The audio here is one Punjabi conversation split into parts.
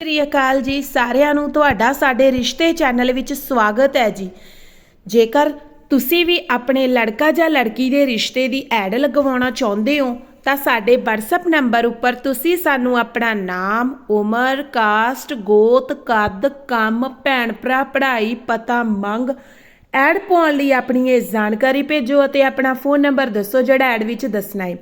ਸ੍ਰੀ ਅਕਾਲ ਜੀ, ਸਾਰਿਆਂ ਨੂੰ ਤੁਹਾਡਾ ਸਾਡੇ ਰਿਸ਼ਤੇ ਚੈਨਲ ਵਿੱਚ ਸਵਾਗਤ ਹੈ ਜੀ। ਜੇਕਰ ਤੁਸੀਂ ਵੀ ਆਪਣੇ ਲੜਕਾ ਜਾਂ ਲੜਕੀ ਦੇ ਰਿਸ਼ਤੇ ਦੀ ਐਡ ਲਗਵਾਉਣਾ ਚਾਹੁੰਦੇ ਹੋ, ਤਾਂ ਸਾਡੇ WhatsApp ਨੰਬਰ ਉੱਪਰ ਤੁਸੀਂ ਸਾਨੂੰ ਆਪਣਾ ਨਾਮ, ਉਮਰ ਕਾਸਟ ਗੋਤ, ਕੱਦ, ਕੰਮ ਭੈਣ ਭਰਾ ਪੜ੍ਹਾਈ, ਪਤਾ, ਮੰਗ ਐਡ ਪਾਉਣ ਲਈ ਆਪਣੀ ਇਹ ਜਾਣਕਾਰੀ ਭੇਜੋ ਅਤੇ ਆਪਣਾ ਫੋਨ ਨੰਬਰ ਦੱਸੋ ਜਿਹੜਾ ਐਡ ਵਿੱਚ ਦੱਸਣਾ ਹੈ।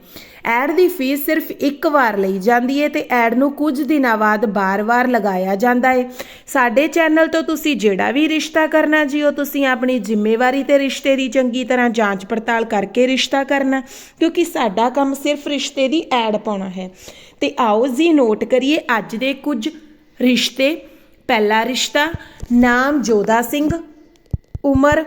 ਐਡ ਦੀ ਫੀਸ ਸਿਰਫ ਇੱਕ ਵਾਰ ਲਈ ਜਾਂਦੀ ਹੈ ਤੇ ਐਡ ਨੂੰ ਕੁਝ ਦਿਨਾਂ ਬਾਅਦ ਬਾਰ-ਬਾਰ ਲਗਾਇਆ ਜਾਂਦਾ ਹੈ। ਸਾਡੇ ਚੈਨਲ ਤੋਂ ਤੁਸੀਂ ਜਿਹੜਾ ਵੀ ਰਿਸ਼ਤਾ ਕਰਨਾ ਜੀ, ਉਹ ਤੁਸੀਂ ਆਪਣੀ ਜ਼ਿੰਮੇਵਾਰੀ ਤੇ ਰਿਸ਼ਤੇ ਦੀ ਚੰਗੀ ਤਰ੍ਹਾਂ ਜਾਂਚ ਪੜਤਾਲ ਕਰਕੇ ਰਿਸ਼ਤਾ ਕਰਨਾ, ਕਿਉਂਕਿ ਸਾਡਾ ਕੰਮ ਸਿਰਫ ਰਿਸ਼ਤੇ ਦੀ ਐਡ ਪਾਉਣਾ ਹੈ। ਤੇ ਆਓ ਜੀ, ਨੋਟ ਕਰੀਏ ਅੱਜ ਦੇ ਕੁਝ ਰਿਸ਼ਤੇ। ਪਹਿਲਾ ਰਿਸ਼ਤਾ, ਨਾਮ ਜੋਦਾ ਸਿੰਘ। ਉਮਰ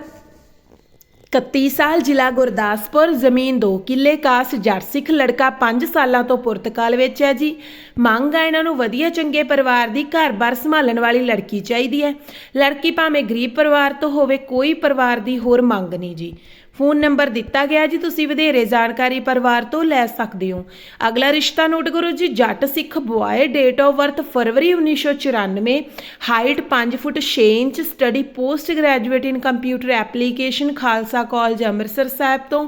31 ਸਾਲ, ਜ਼ਿਲ੍ਹਾ ਗੁਰਦਾਸਪੁਰ, ਜ਼ਮੀਨ 2 ਕਿੱਲੇ, ਕਾਸ ਜੱਟ ਸਿੱਖ, ਲੜਕਾ 5 ਸਾਲਾਂ ਤੋਂ ਪੁਰਤਕਾਲ ਵਿੱਚ ਹੈ ਜੀ। ਮੰਗ ਆ ਇਹਨਾਂ ਨੂੰ ਵਧੀਆ, ਚੰਗੇ ਪਰਿਵਾਰ ਦੀ ਘਰ-ਬਾਰ ਸੰਭਾਲਣ ਵਾਲੀ ਲੜਕੀ ਚਾਹੀਦੀ ਹੈ। ਲੜਕੀ ਭਾਵੇਂ ਗਰੀਬ ਪਰਿਵਾਰ ਤੋਂ ਹੋਵੇ, ਕੋਈ ਪਰਿਵਾਰ ਦੀ ਹੋਰ ਮੰਗ ਨਹੀਂ ਜੀ। ਫੋਨ ਨੰਬਰ ਦਿੱਤਾ ਗਿਆ ਜੀ, ਤੁਸੀਂ ਵਧੇਰੇ ਜਾਣਕਾਰੀ ਪਰਿਵਾਰ ਤੋਂ ਲੈ ਸਕਦੇ ਹੋ। ਅਗਲਾ ਰਿਸ਼ਤਾ ਨੋਟ ਕਰੋ ਜੀ, Jatt Sikh boy date of birth February 1994 height 5 foot 6 inch study post graduate in computer application Khalsa college Amritsar Sahib ਤੋਂ।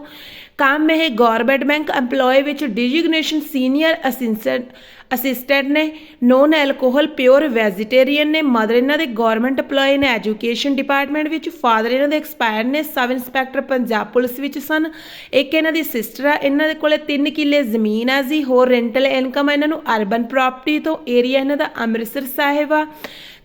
ਕੰਮ ਇਹ ਗਵਰਨਮੈਂਟ ਬੈਂਕ EMPLOYE ਵਿੱਚ ਡਿਜਿਗਨੇਸ਼ਨ ਸੀਨੀਅਰ ਅਸਿਸਟੈਂਟ ਅਸਿਸਟੈਂਟ ਨੇ ਨੋਨ ਐਲਕੋਹਲ ਪਿਓਰ ਵੈਜੀਟੇਰੀਅਨ ਨੇ ਮਦਰ ਇਹਨਾਂ ਦੇ ਗਵਰਨਮੈਂਟ EMPLOYE ਨੇ ਐਜੂਕੇਸ਼ਨ ਡਿਪਾਰਟਮੈਂਟ ਵਿੱਚ ਫਾਦਰ ਇਹਨਾਂ ਦੇ ਐਕਸਪਾਇਰ ਨੇ ਸਬ ਇੰਸਪੈਕਟਰ ਪੰਜਾਬ ਪੁਲਿਸ ਵਿੱਚ ਸਨ। ਇੱਕ ਇਹਨਾਂ ਦੀ ਸਿਸਟਰ ਆ, ਇਹਨਾਂ ਦੇ ਕੋਲੇ 3 ਕਿੱਲੇ ਜ਼ਮੀਨ ਆ ਜੀ, ਹੋਰ ਰੈਂਟਲ ਇਨਕਮ ਇਹਨਾਂ ਨੂੰ ਅਰਬਨ ਪ੍ਰਾਪਰਟੀ ਤੋਂ ਏਰੀਆ ਇਹਨਾਂ ਦਾ ਅੰਮ੍ਰਿਤਸਰ ਸਾਹਿਬ ਆ,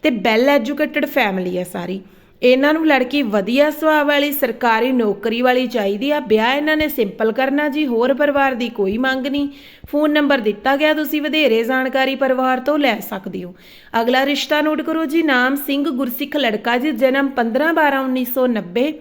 ਤੇ ਵੈਲ ਐਜੂਕੇਟਡ ਫੈਮਿਲੀ ਆ ਸਾਰੀ। ਇਹਨਾਂ ਨੂੰ ਲੜਕੀ ਵਧੀਆ ਸੁਭਾਅ ਵਾਲੀ, ਸਰਕਾਰੀ ਨੌਕਰੀ ਵਾਲੀ ਚਾਹੀਦੀ ਆ। ਵਿਆਹ ਇਹਨਾਂ ਨੇ ਸਿੰਪਲ ਕਰਨਾ ਜੀ, ਹੋਰ ਪਰਿਵਾਰ ਦੀ ਕੋਈ ਮੰਗ ਨਹੀਂ। ਫੋਨ ਨੰਬਰ ਦਿੱਤਾ ਗਿਆ, ਤੁਸੀਂ ਵਧੇਰੇ ਜਾਣਕਾਰੀ ਪਰਿਵਾਰ ਤੋਂ ਲੈ ਸਕਦੇ ਹੋ। ਅਗਲਾ ਰਿਸ਼ਤਾ ਨੋਟ ਕਰੋ ਜੀ, ਨਾਮ ਸਿੰਘ ਗੁਰਸਿੱਖ ਲੜਕਾ ਜੀ, ਜਨਮ 15 12 1990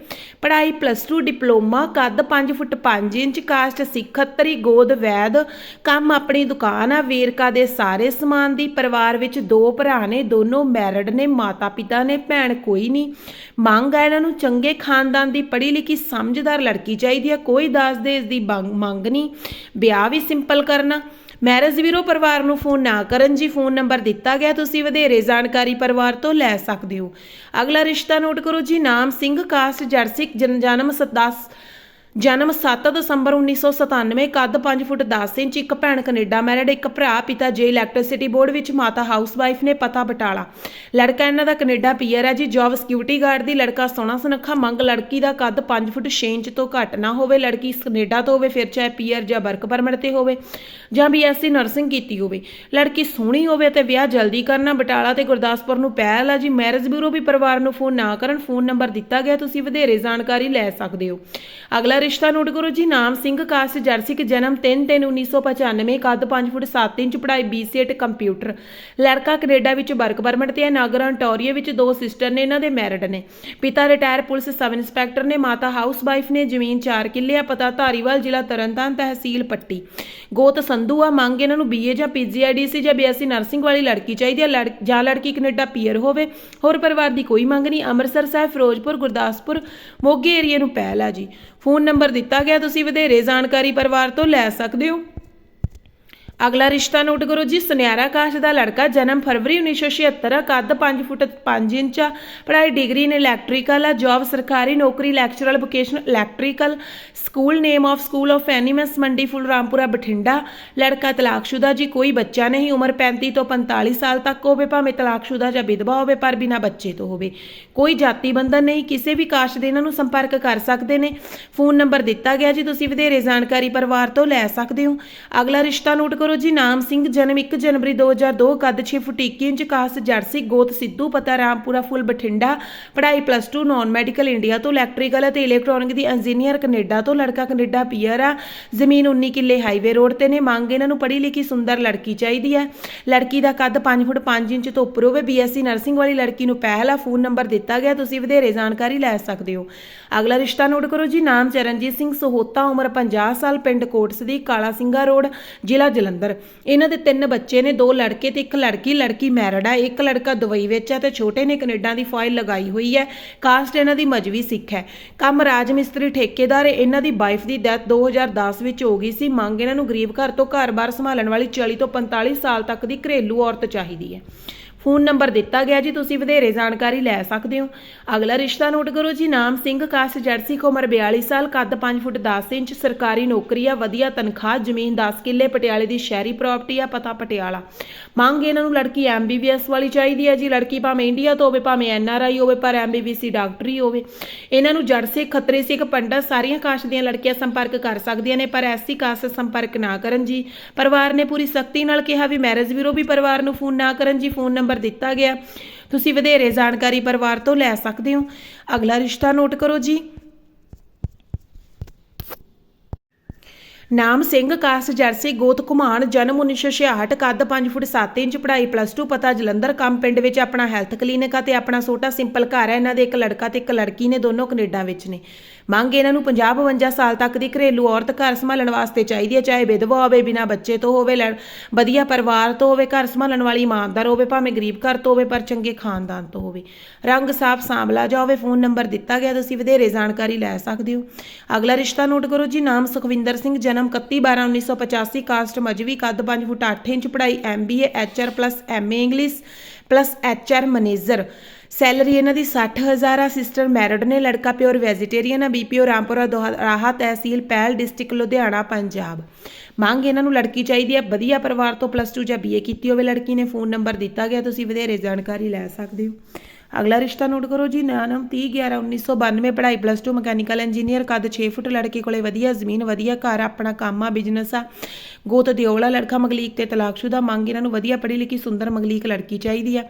ਪੜ੍ਹਾਈ ਪਲੱਸ 2 ਡਿਪਲੋਮਾ, ਕੱਦ 5 ਫੁੱਟ 5 ਇੰਚ, ਕਾਸਟ ਸਿੱਖਤਰੀ, ਗੋਦ ਵੈਦ। ਕੰਮ ਆਪਣੀ ਦੁਕਾਨ ਆ, ਵੇਰਕਾ ਦੇ ਸਾਰੇ ਸਮਾਨ ਦੀ। ਪਰਿਵਾਰ ਵਿੱਚ ਦੋ ਭਰਾ ਨੇ, ਦੋਨੋਂ ਮੈਰਿਡ ਨੇ ਮਾਤਾ ਪਿਤਾ ਨੇ, ਭੈਣ ਕੋਈ ਨਹੀਂ। ਮੰਗ ਆ ਇਹਨਾਂ ਨੂੰ ਚੰਗੇ ਖਾਨਦਾਨ ਦੀ ਪੜ੍ਹੀ ਲਿਖੀ ਸਮਝਦਾਰ ਲੜਕੀ ਚਾਹੀਦੀ ਆ ਕੋਈ ਦਾਜ ਦੇ ਦੀ ਮੰਗ ਨਹੀਂ। ਵਿਆਹ ਵੀ ਸਿੰਪਲ ਕਰਨਾ। ਮੈਰਿਜ ਵੀਰੋ, ਪਰਿਵਾਰ ਨੂੰ ਫੋਨ ਨਾ ਕਰਨ ਜੀ। ਫੋਨ ਨੰਬਰ ਦਿੱਤਾ ਗਿਆ। ਤੁਸੀਂ ਵਧੇਰੇ ਜਾਣਕਾਰੀ ਪਰਿਵਾਰ ਤੋਂ ਲੈ ਸਕਦੇ ਹੋ। ਅਗਲਾ ਰਿਸ਼ਤਾ ਨੋਟ ਕਰੋ ਜੀ। ਨਾਮ ਸਿੰਘ, ਕਾਸਟ ਜਰਸਿਕ ਜਨ ਜਨਮ 10 ਜਨਮ 7 ਦਸੰਬਰ 1997 ਕੱਦ 5 ਫੁੱਟ 10 ਇੰਚ, ਇੱਕ ਭੈਣ ਕੈਨੇਡਾ ਮੈਰਿਡ, ਇੱਕ ਭਰਾ, ਪਿਤਾ ਜੇ ਇਲੈਕਟ੍ਰਿਸਿਟੀ ਬੋਰਡ ਵਿੱਚ, ਮਾਤਾ ਹਾਊਸਵਾਈਫ ਨੇ ਪਤਾ ਬਟਾਲਾ। ਲੜਕਾ ਇਹਨਾਂ ਦਾ ਕੈਨੇਡਾ ਪੀਆਰ ਹੈ ਜੀ ਜੌਬ ਸਿਕਿਉਰਿਟੀ ਗਾਰਡ ਦੀ, ਲੜਕਾ ਸੋਹਣਾ ਸੁਨੱਖਾ, ਮੰਗ ਲੜਕੀ ਦਾ ਕੱਦ 5 ਫੁੱਟ 6 ਇੰਚ ਤੋਂ ਘੱਟ ਨਾ ਹੋਵੇ, ਲੜਕੀ ਕੈਨੇਡਾ ਤੋਂ ਹੋਵੇ, ਫਿਰ ਚਾਹੇ ਪੀਆਰ ਜਾਂ ਵਰਕ ਪਰਮਿਟ ਤੇ ਹੋਵੇ, ਜਾਂ ਬੀਐਸਸੀ ਨਰਸਿੰਗ ਕੀਤੀ ਹੋਵੇ। ਲੜਕੀ ਸੋਹਣੀ ਹੋਵੇ ਤੇ ਵਿਆਹ ਜਲਦੀ ਕਰਨਾ, ਬਟਾਲਾ ਤੇ ਗੁਰਦਾਸਪੁਰ ਨੂੰ ਪਹਿਲ ਆ ਜੀ ਮੈਰਿਜ ਬਿਊਰੋ ਵੀ ਪਰਿਵਾਰ ਨੂੰ ਫੋਨ ਨਾ ਕਰਨ ਫੋਨ ਨੰਬਰ ਦਿੱਤਾ ਗਿਆ, ਤੁਸੀਂ ਵਧੇਰੇ ਜਾਣਕਾਰੀ ਲੈ ਸਕਦੇ ਹੋ। ਅਗਲਾ ਰਿਸ਼ਤਾ ਨੋਟ ਕਰੋ ਜੀ, ਨਾਮ ਸਿੰਘ, ਕਾਸ ਜਰਸਿਕ ਜਨਮ 3/3/1995 ਕੱਦ 5 ਫੁੱਟ 7 ਇੰਚ, ਪੜ੍ਹਾਈ BCA ਕੰਪਿਊਟਰ। ਲੜਕਾ ਕੈਨੇਡਾ ਵਿੱਚ ਵਰਕ ਪਰਮਿਟ ਤੇ ਹੈ, ਨਾਗਰ ਅੰਟੋਰੀਓ ਵਿੱਚ ਦੋ ਸਿਸਟਰ ਨੇ, ਇਹਨਾਂ ਦੇ ਮੈਰਿਡ ਨੇ। ਪਿਤਾ ਰਿਟਾਇਰ ਪੁਲਿਸ ਸਬ ਇੰਸਪੈਕਟਰ ਨੇ, ਮਾਤਾ ਹਾਊਸ ਵਾਈਫ ਨੇ, ਜ਼ਮੀਨ 4 ਕਿੱਲੇ ਆ, ਪਤਾ ਧਾਰੀਵਾਲ ਜ਼ਿਲ੍ਹਾ ਤਰਨਤਾਰਨ ਤਹਿਸੀਲ ਪੱਟੀ। ਗੋਤ ਸੰਧੂ ਆ, ਮੰਗ ਇਹਨਾਂ ਨੂੰ ਬੀਏ ਜਾਂ ਪੀਜੀਆਈਡੀਸੀ ਜਾਂ ਬੀਐਸਸੀ ਨਰਸਿੰਗ ਵਾਲੀ ਲੜਕੀ ਚਾਹੀਦੀ ਆ, ਲੜ- ਜਾਂ ਲੜਕੀ ਕੈਨੇਡਾ ਪੀਅਰ ਹੋਵੇ। ਹੋਰ ਪਰਿਵਾਰ ਦੀ ਕੋਈ ਮੰਗ ਨਹੀਂ, ਅੰਮ੍ਰਿਤਸਰ ਸਾਹਿਬ, ਫਿਰੋਜ਼ਪੁਰ, ਗੁਰਦਾਸਪੁਰ, ਮੋਗੇ ਏਰੀਆ ਨੂੰ ਪਹਿਲ ਆ ਜੀ। ਫੋਨ ਨੰਬਰ ਦਿੱਤਾ ਗਿਆ ਤੁਸੀਂ ਵਧੇਰੇ ਜਾਣਕਾਰੀ ਪਰਿਵਾਰ ਤੋਂ ਲੈ ਸਕਦੇ ਹੋ। ਅਗਲਾ ਰਿਸ਼ਤਾ ਨੋਟ ਕਰੋ ਜੀ, ਸੁਨਿਆਰਾ ਕਾਸ਼ ਦਾ ਲੜਕਾ, ਜਨਮ ਫਰਵਰੀ 1976 ਕੱਦ 5 ਫੁੱਟ 5 ਇੰਚ ਆ, ਪੜ੍ਹਾਈ ਡਿਗਰੀ ਇਨ ਇਲੈਕਟ੍ਰੀਕਲ ਆ ਜੌਬ ਸਰਕਾਰੀ, ਨੌਕਰੀ lecturer vocation electrical school name of school of ਐਨੀਮਸ Mandi Phul Rampura Bathinda. ਲੜਕਾ ਤਲਾਕਸ਼ੁਦਾ ਜੀ, ਕੋਈ ਬੱਚਾ ਨਹੀਂ, ਉਮਰ 35 ਤੋਂ 45 ਸਾਲ ਤੱਕ ਹੋਵੇ, ਭਾਵੇਂ ਤਲਾਕਸ਼ੁਦਾ ਜਾਂ ਵਿਧਵਾ ਹੋਵੇ, ਪਰ ਬਿਨਾਂ ਬੱਚੇ ਤੋਂ ਹੋਵੇ। ਕੋਈ ਜਾਤੀ ਬੰਧਨ ਨਹੀਂ, ਕਿਸੇ ਵੀ ਕਾਸ਼ ਦੇ ਇਹਨਾਂ ਨੂੰ ਸੰਪਰਕ ਕਰ ਸਕਦੇ ਨੇ। ਫੋਨ ਨੰਬਰ ਦਿੱਤਾ ਗਿਆ ਜੀ, ਤੁਸੀਂ ਵਧੇਰੇ ਜਾਣਕਾਰੀ ਪਰਿਵਾਰ ਤੋਂ ਲੈ ਸਕਦੇ ਹੋ। ਅਗਲਾ ਰਿਸ਼ਤਾ ਨੋਟ ਕਰੋ ਜੀ ਨਾਮ ਸਿੰਘ, ਜਨਮ 1 ਜਨਵਰੀ 2002 ਕੱਦ 6 ਫੁੱਟ 21 ਇੰਚ, ਕਾਸ ਜਰਸੀ ਗੋਤ ਸਿੱਧੂ, ਪਤਾ ਰਾਮਪੁਰਾ, ਫੁੱਲ ਬਠਿੰਡਾ। ਪੜ੍ਹਾਈ ਪਲੱਸ 2 ਨਾਨ ਮੈਡੀਕਲ ਇੰਡੀਆ ਤੋਂ ਇਲੈਕਟ੍ਰੀਕਲ ਅਤੇ ਇਲੈਕਟ੍ਰੋਨਿਕ ਦੀ ਇੰਜੀਨੀਅਰ ਕੈਨੇਡਾ ਤੋਂ, ਲੜਕਾ ਕੈਨੇਡਾ ਪੀਅਰ ਆ। ਜ਼ਮੀਨ 19 ਕਿੱਲੇ ਹਾਈਵੇ ਰੋਡ ਤੇ ਨੇ। ਮੰਗ ਇਹਨਾਂ ਨੂੰ ਪੜ੍ਹੀ ਲਿਖੀ ਸੁੰਦਰ ਲੜਕੀ ਚਾਹੀਦੀ ਹੈ। ਲੜਕੀ ਦਾ ਕੱਦ 5 ਫੁੱਟ 5 ਇੰਚ ਤੋਂ ਉੱਪਰ ਹੋਵੇ। ਬੀਐਸਸੀ ਨਰਸਿੰਗ ਵਾਲੀ ਲੜਕੀ ਨੂੰ ਪਹਿਲਾ ਫੋਨ ਨੰਬਰ ਦਿੱਤਾ ਗਿਆ। ਤੁਸੀਂ ਵਧੇਰੇ ਜਾਣਕਾਰੀ ਲੈ ਸਕਦੇ ਹੋ। ਅਗਲਾ ਰਿਸ਼ਤਾ ਨੋਟ ਕਰੋ ਜੀ। ਨਾਮ ਚਰਨਜੀਤ ਸਿੰਘ ਸਹੋਤਾ, ਉਮਰ 50 ਸਾਲ, ਪਿੰਡ ਕੋਟਸਦੀ ਕਾਲਾ ਸਿੰਘਾ ਰੋਡ, ਜ਼ਿਲ੍ਹਾ ਜਲੰਧਰ। ਇਹਨਾਂ ਦੇ ਤਿੰਨ ਬੱਚੇ ਨੇ, ਦੋ ਲੜਕੇ ਤੇ ਇੱਕ ਲੜਕੀ। ਲੜਕੀ ਮੈਰਿਡ ਆ, ਇੱਕ ਲੜਕਾ ਦੁਬਈ ਵਿੱਚ ਆ ਤੇ ਛੋਟੇ ਨੇ ਕੈਨੇਡਾ ਦੀ ਫਾਈਲ ਲਗਾਈ ਹੋਈ ਹੈ। ਕਾਸਟ ਇਹਨਾਂ ਦੀ ਮਜਵੀ ਸਿੱਖ ਹੈ। ਕੰਮ ਰਾਜ ਮਿਸਤਰੀ ਠੇਕੇਦਾਰ, ਇਹਨਾਂ ਦੀ ਵਾਈਫ ਦੀ ਡੈਥ 2010 ਵਿੱਚ ਹੋ ਗਈ ਸੀ। ਮੰਗ ਇਹਨਾਂ ਨੂੰ ਗਰੀਬ ਘਰ ਤੋਂ ਘਰ-ਬਾਰ ਸੰਭਾਲਣ ਵਾਲੀ 40 ਤੋਂ 45 ਸਾਲ ਤੱਕ ਦੀ ਘਰੇਲੂ ਔਰਤ ਚਾਹੀਦੀ ਹੈ। ਫੋਨ ਨੰਬਰ ਦਿੱਤਾ ਗਿਆ ਜੀ, ਤੁਸੀਂ ਵਧੇਰੇ ਜਾਣਕਾਰੀ ਲੈ ਸਕਦੇ ਹੋ। ਅਗਲਾ ਰਿਸ਼ਤਾ ਨੋਟ ਕਰੋ ਜੀ, ਨਾਮ ਸਿੰਘ ਕਾਸ ਜਰਸੀ ਉਮਰ 42 ਸਾਲ, ਕੱਦ 5 ਫੁੱਟ 10 ਇੰਚ, ਸਰਕਾਰੀ ਨੌਕਰੀ ਆ, ਵਧੀਆ ਤਨਖਾਹ, ਜ਼ਮੀਨ 10 ਕਿੱਲੇ, ਪਟਿਆਲੇ ਦੀ ਸ਼ਹਿਰੀ ਪ੍ਰਾਪਰਟੀ ਆ, ਪਤਾ ਪਟਿਆਲਾ। ਮੰਗ ਇਹਨਾਂ ਨੂੰ ਲੜਕੀ ਐਮਬੀਬੀਐਸ ਵਾਲੀ ਚਾਹੀਦੀ ਹੈ ਜੀ, ਲੜਕੀ ਭਾਵੇਂ ਇੰਡੀਆ ਤੋਂ ਹੋਵੇ, ਭਾਵੇਂ ਐਨਆਰਆਈ ਹੋਵੇ, ਪਰ ਐਮਬੀਬੀਸੀ ਡਾਕਟਰੀ ਹੋਵੇ। ਇਹਨਾਂ ਨੂੰ ਜੜ ਸੇ ਖਤਰੇ ਸਿੱਖ, ਪੰਡਤ ਸਾਰੀਆਂ ਕਾਸ਼ ਦੀਆਂ ਲੜਕੀਆਂ ਸੰਪਰਕ ਕਰ ਸਕਦੀਆਂ ਨੇ, ਪਰ ਐਸੀ ਕਾਸ ਸੰਪਰਕ ਨਾ ਕਰਨ ਜੀ। ਪਰਿਵਾਰ ਨੇ ਪੂਰੀ ਸਖਤੀ ਨਾਲ ਕਿਹਾ ਵੀ ਮੈਰਿਜ ਬਿਊਰੋ ਵੀ ਪਰਿਵਾਰ ਨੂੰ ਫੋਨ ਨਾ ਕਰਨ ਜੀ, ਫੋਨ ਨੰਬਰ ਦਿੱਤਾ ਗਿਆ। ਤੁਸੀਂ ਵਧੇਰੇ ਜਾਣਕਾਰੀ ਪਰਿਵਾਰ ਤੋਂ ਲੈ ਸਕਦੇ ਹੋ। ਅਗਲਾ ਰਿਸ਼ਤਾ ਨੋਟ ਕਰੋ ਜੀ। ਨਾਮ ਸਿੰਘ, ਕਾਸ, ਜਰਸੀ, ਗੋਤ, ਘੁਮਾਣ, ਜਨਮ 1966 ਕੱਦ 5 ਫੁੱਟ 7 ਇੰਚ, ਪੜ੍ਹਾਈ ਪਲੱਸ 2 ਪਤਾ ਜਲੰਧਰ, ਕੰਮ ਪਿੰਡ ਵਿੱਚ ਆਪਣਾ ਹੈਲਥ ਕਲੀਨਿਕ ਅਤੇ ਆਪਣਾ ਛੋਟਾ ਸਿੰਪਲ ਘਰ ਹੈ ਇਹਨਾਂ ਦੇ ਇੱਕ ਲੜਕਾ ਤੇ ਇੱਕ ਲੜਕੀ ਨੇ, ਦੋਨੋਂ ਕੈਨੇਡਾ ਵਿੱਚ ਨੇ। ਮੰਗ ਇਹਨਾਂ ਨੂੰ 50 52 ਸਾਲ ਤੱਕ ਦੀ ਘਰੇਲੂ ਔਰਤ ਘਰ ਸੰਭਾਲਣ ਵਾਸਤੇ ਚਾਹੀਦੀ ਹੈ, ਚਾਹੇ ਵਿਧਵਾ ਹੋਵੇ, ਬਿਨਾਂ ਬੱਚੇ ਤੋਂ ਹੋਵੇ, ਲੜ- ਵਧੀਆ ਪਰਿਵਾਰ ਤੋਂ ਹੋਵੇ, ਘਰ ਸੰਭਾਲਣ ਵਾਲੀ ਇਮਾਨਦਾਰ ਹੋਵੇ, ਭਾਵੇਂ ਗਰੀਬ ਘਰ ਤੋਂ ਹੋਵੇ, ਪਰ ਚੰਗੇ ਖਾਨਦਾਨ ਤੋਂ ਹੋਵੇ। ਰੰਗ ਸਾਫ਼ ਸਾਂਭਲਾ ਜਾਵੇ ਫੋਨ ਨੰਬਰ ਦਿੱਤਾ ਗਿਆ ਤੁਸੀਂ ਵਧੇਰੇ ਜਾਣਕਾਰੀ ਲੈ ਸਕਦੇ ਹੋ। ਅਗਲਾ ਰਿਸ਼ਤਾ ਨੋਟ ਕਰੋ ਜੀ, ਨਾਮ ਸੁਖਵਿੰਦਰ ਸਿੰਘ, ਜਨਮ 31 12 1985 ਕਾਸਟ ਮਜਵੀ, ਕੱਦ 5 ਫੁੱਟ 8 ਇੰਚ, ਪੜ੍ਹਾਈ MBA HR plus MA English plus HR manager salary ਇਹਨਾਂ ਦੀ 60000 ਆ। ਸਿਸਟਰ ਮੈਰਿਡ ਨੇ ਲੜਕਾ ਪਿਓਰ ਵੈਜੀਟੇਰੀਅਨ ਆ। ਬੀਪੀਓ ਰਾਮਪੁਰਾ ਦੋਹਾ ਤਹਿਸੀਲ ਪਹਿਲ ਡਿਸਟ੍ਰਿਕਟ ਲੁਧਿਆਣਾ, ਪੰਜਾਬ। ਮੰਗ ਇਹਨਾਂ ਨੂੰ ਲੜਕੀ ਚਾਹੀਦੀ ਹੈ ਵਧੀਆ ਪਰਿਵਾਰ ਤੋਂ ਪਲੱਸ 2 ਜਾਂ ਬੀਏ ਕੀਤੀ ਹੋਵੇ ਲੜਕੀ ਨੇ। ਫੋਨ ਨੰਬਰ ਦਿੱਤਾ ਗਿਆ। ਤੁਸੀਂ ਵਧੇਰੇ ਜਾਣਕਾਰੀ ਲੈ ਸਕਦੇ ਹੋ। ਅਗਲਾ ਰਿਸ਼ਤਾ ਨੋਟ ਕਰੋ ਜੀ। ਨਾਮ 30 11 1992 ਪੜ੍ਹਾਈ ਪਲੱਸ 2 ਮਕੈਨੀਕਲ ਇੰਜੀਨੀਅਰ, ਕੱਦ 6 ਫੁੱਟ, ਲੜਕੇ ਕੋਲੇ ਵਧੀਆ ਜ਼ਮੀਨ, ਵਧੀਆ ਘਰ, ਆਪਣਾ ਕੰਮ ਆ ਬਿਜ਼ਨਸ ਆ। ਗੋਤ ਦਿਓਲਾ ਲੜਕਾ ਮਗਲੀਕ ਤੇ ਤਲਾਕਸ਼ੁਦਾ। ਮੰਗ ਇਹਨਾਂ ਨੂੰ ਵਧੀਆ ਪੜ੍ਹੀ ਲਿਖੀ, ਸੁੰਦਰ ਮਗਲੀਕ ਲੜਕੀ ਚਾਹੀਦੀ ਆ।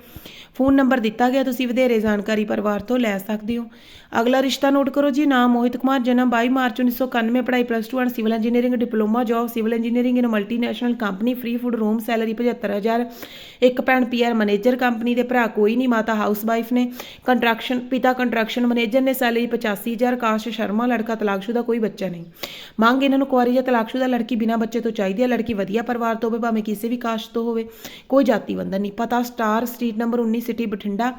ਫੋਨ ਨੰਬਰ ਦਿੱਤਾ ਗਿਆ, ਤੁਸੀਂ ਵਧੇਰੇ ਜਾਣਕਾਰੀ ਪਰਿਵਾਰ ਤੋਂ ਲੈ ਸਕਦੇ ਹੋ। ਅਗਲਾ ਰਿਸ਼ਤਾ ਨੋਟ ਕਰੋ ਜੀ, ਨਾਮ ਮੋਹਿਤ ਕੁਮਾਰ, ਜਨਮ 22 ਮਾਰਚ 1991 ਪੜ੍ਹਾਈ plus 2 and civil engineering diploma job civil engineering in multinational company free food room salary 75000 ਇੱਕ ਭੈਣ ਪੀਆਰ ਮੈਨੇਜਰ ਕੰਪਨੀ ਦੇ ਭਰਾ, ਕੋਈ ਨਹੀਂ, ਮਾਤਾ ਹਾਊਸ ਵਾਈਫ ਨੇ। ਕੰਟਰੈਕਸ਼ਨ ਪਿਤਾ ਕੰਟਰੈਕਸ਼ਨ ਮੈਨੇਜਰ ਨੇ ਸੈਲਰੀ 85000 ਕਾਸ਼ ਸ਼ਰਮਾ ਲੜਕਾ ਤਲਾਕਸ਼ੁਦਾ, ਕੋਈ ਬੱਚਾ ਨਹੀਂ। ਮੰਗ ਇਹਨਾਂ ਨੂੰ ਕੁਆਰੀ ਜਾਂ ਤਲਾਕਸ਼ੁਦਾ ਲੜਕੀ ਬਿਨਾਂ ਬੱਚੇ ਤੋਂ ਚਾਹੀਦੀ ਹੈ। ਲੜਕੀ ਵਧੀਆ ਪਰਿਵਾਰ ਤੋਂ ਹੋਵੇ, ਭਾਵੇਂ ਕਿਸੇ ਵੀ ਕਾਸ਼ ਤੋਂ ਹੋਵੇ, ਕੋਈ ਜਾਤੀ ਬੰਧਨ ਨਹੀਂ। ਪਤਾ star street number 19 city Bathinda,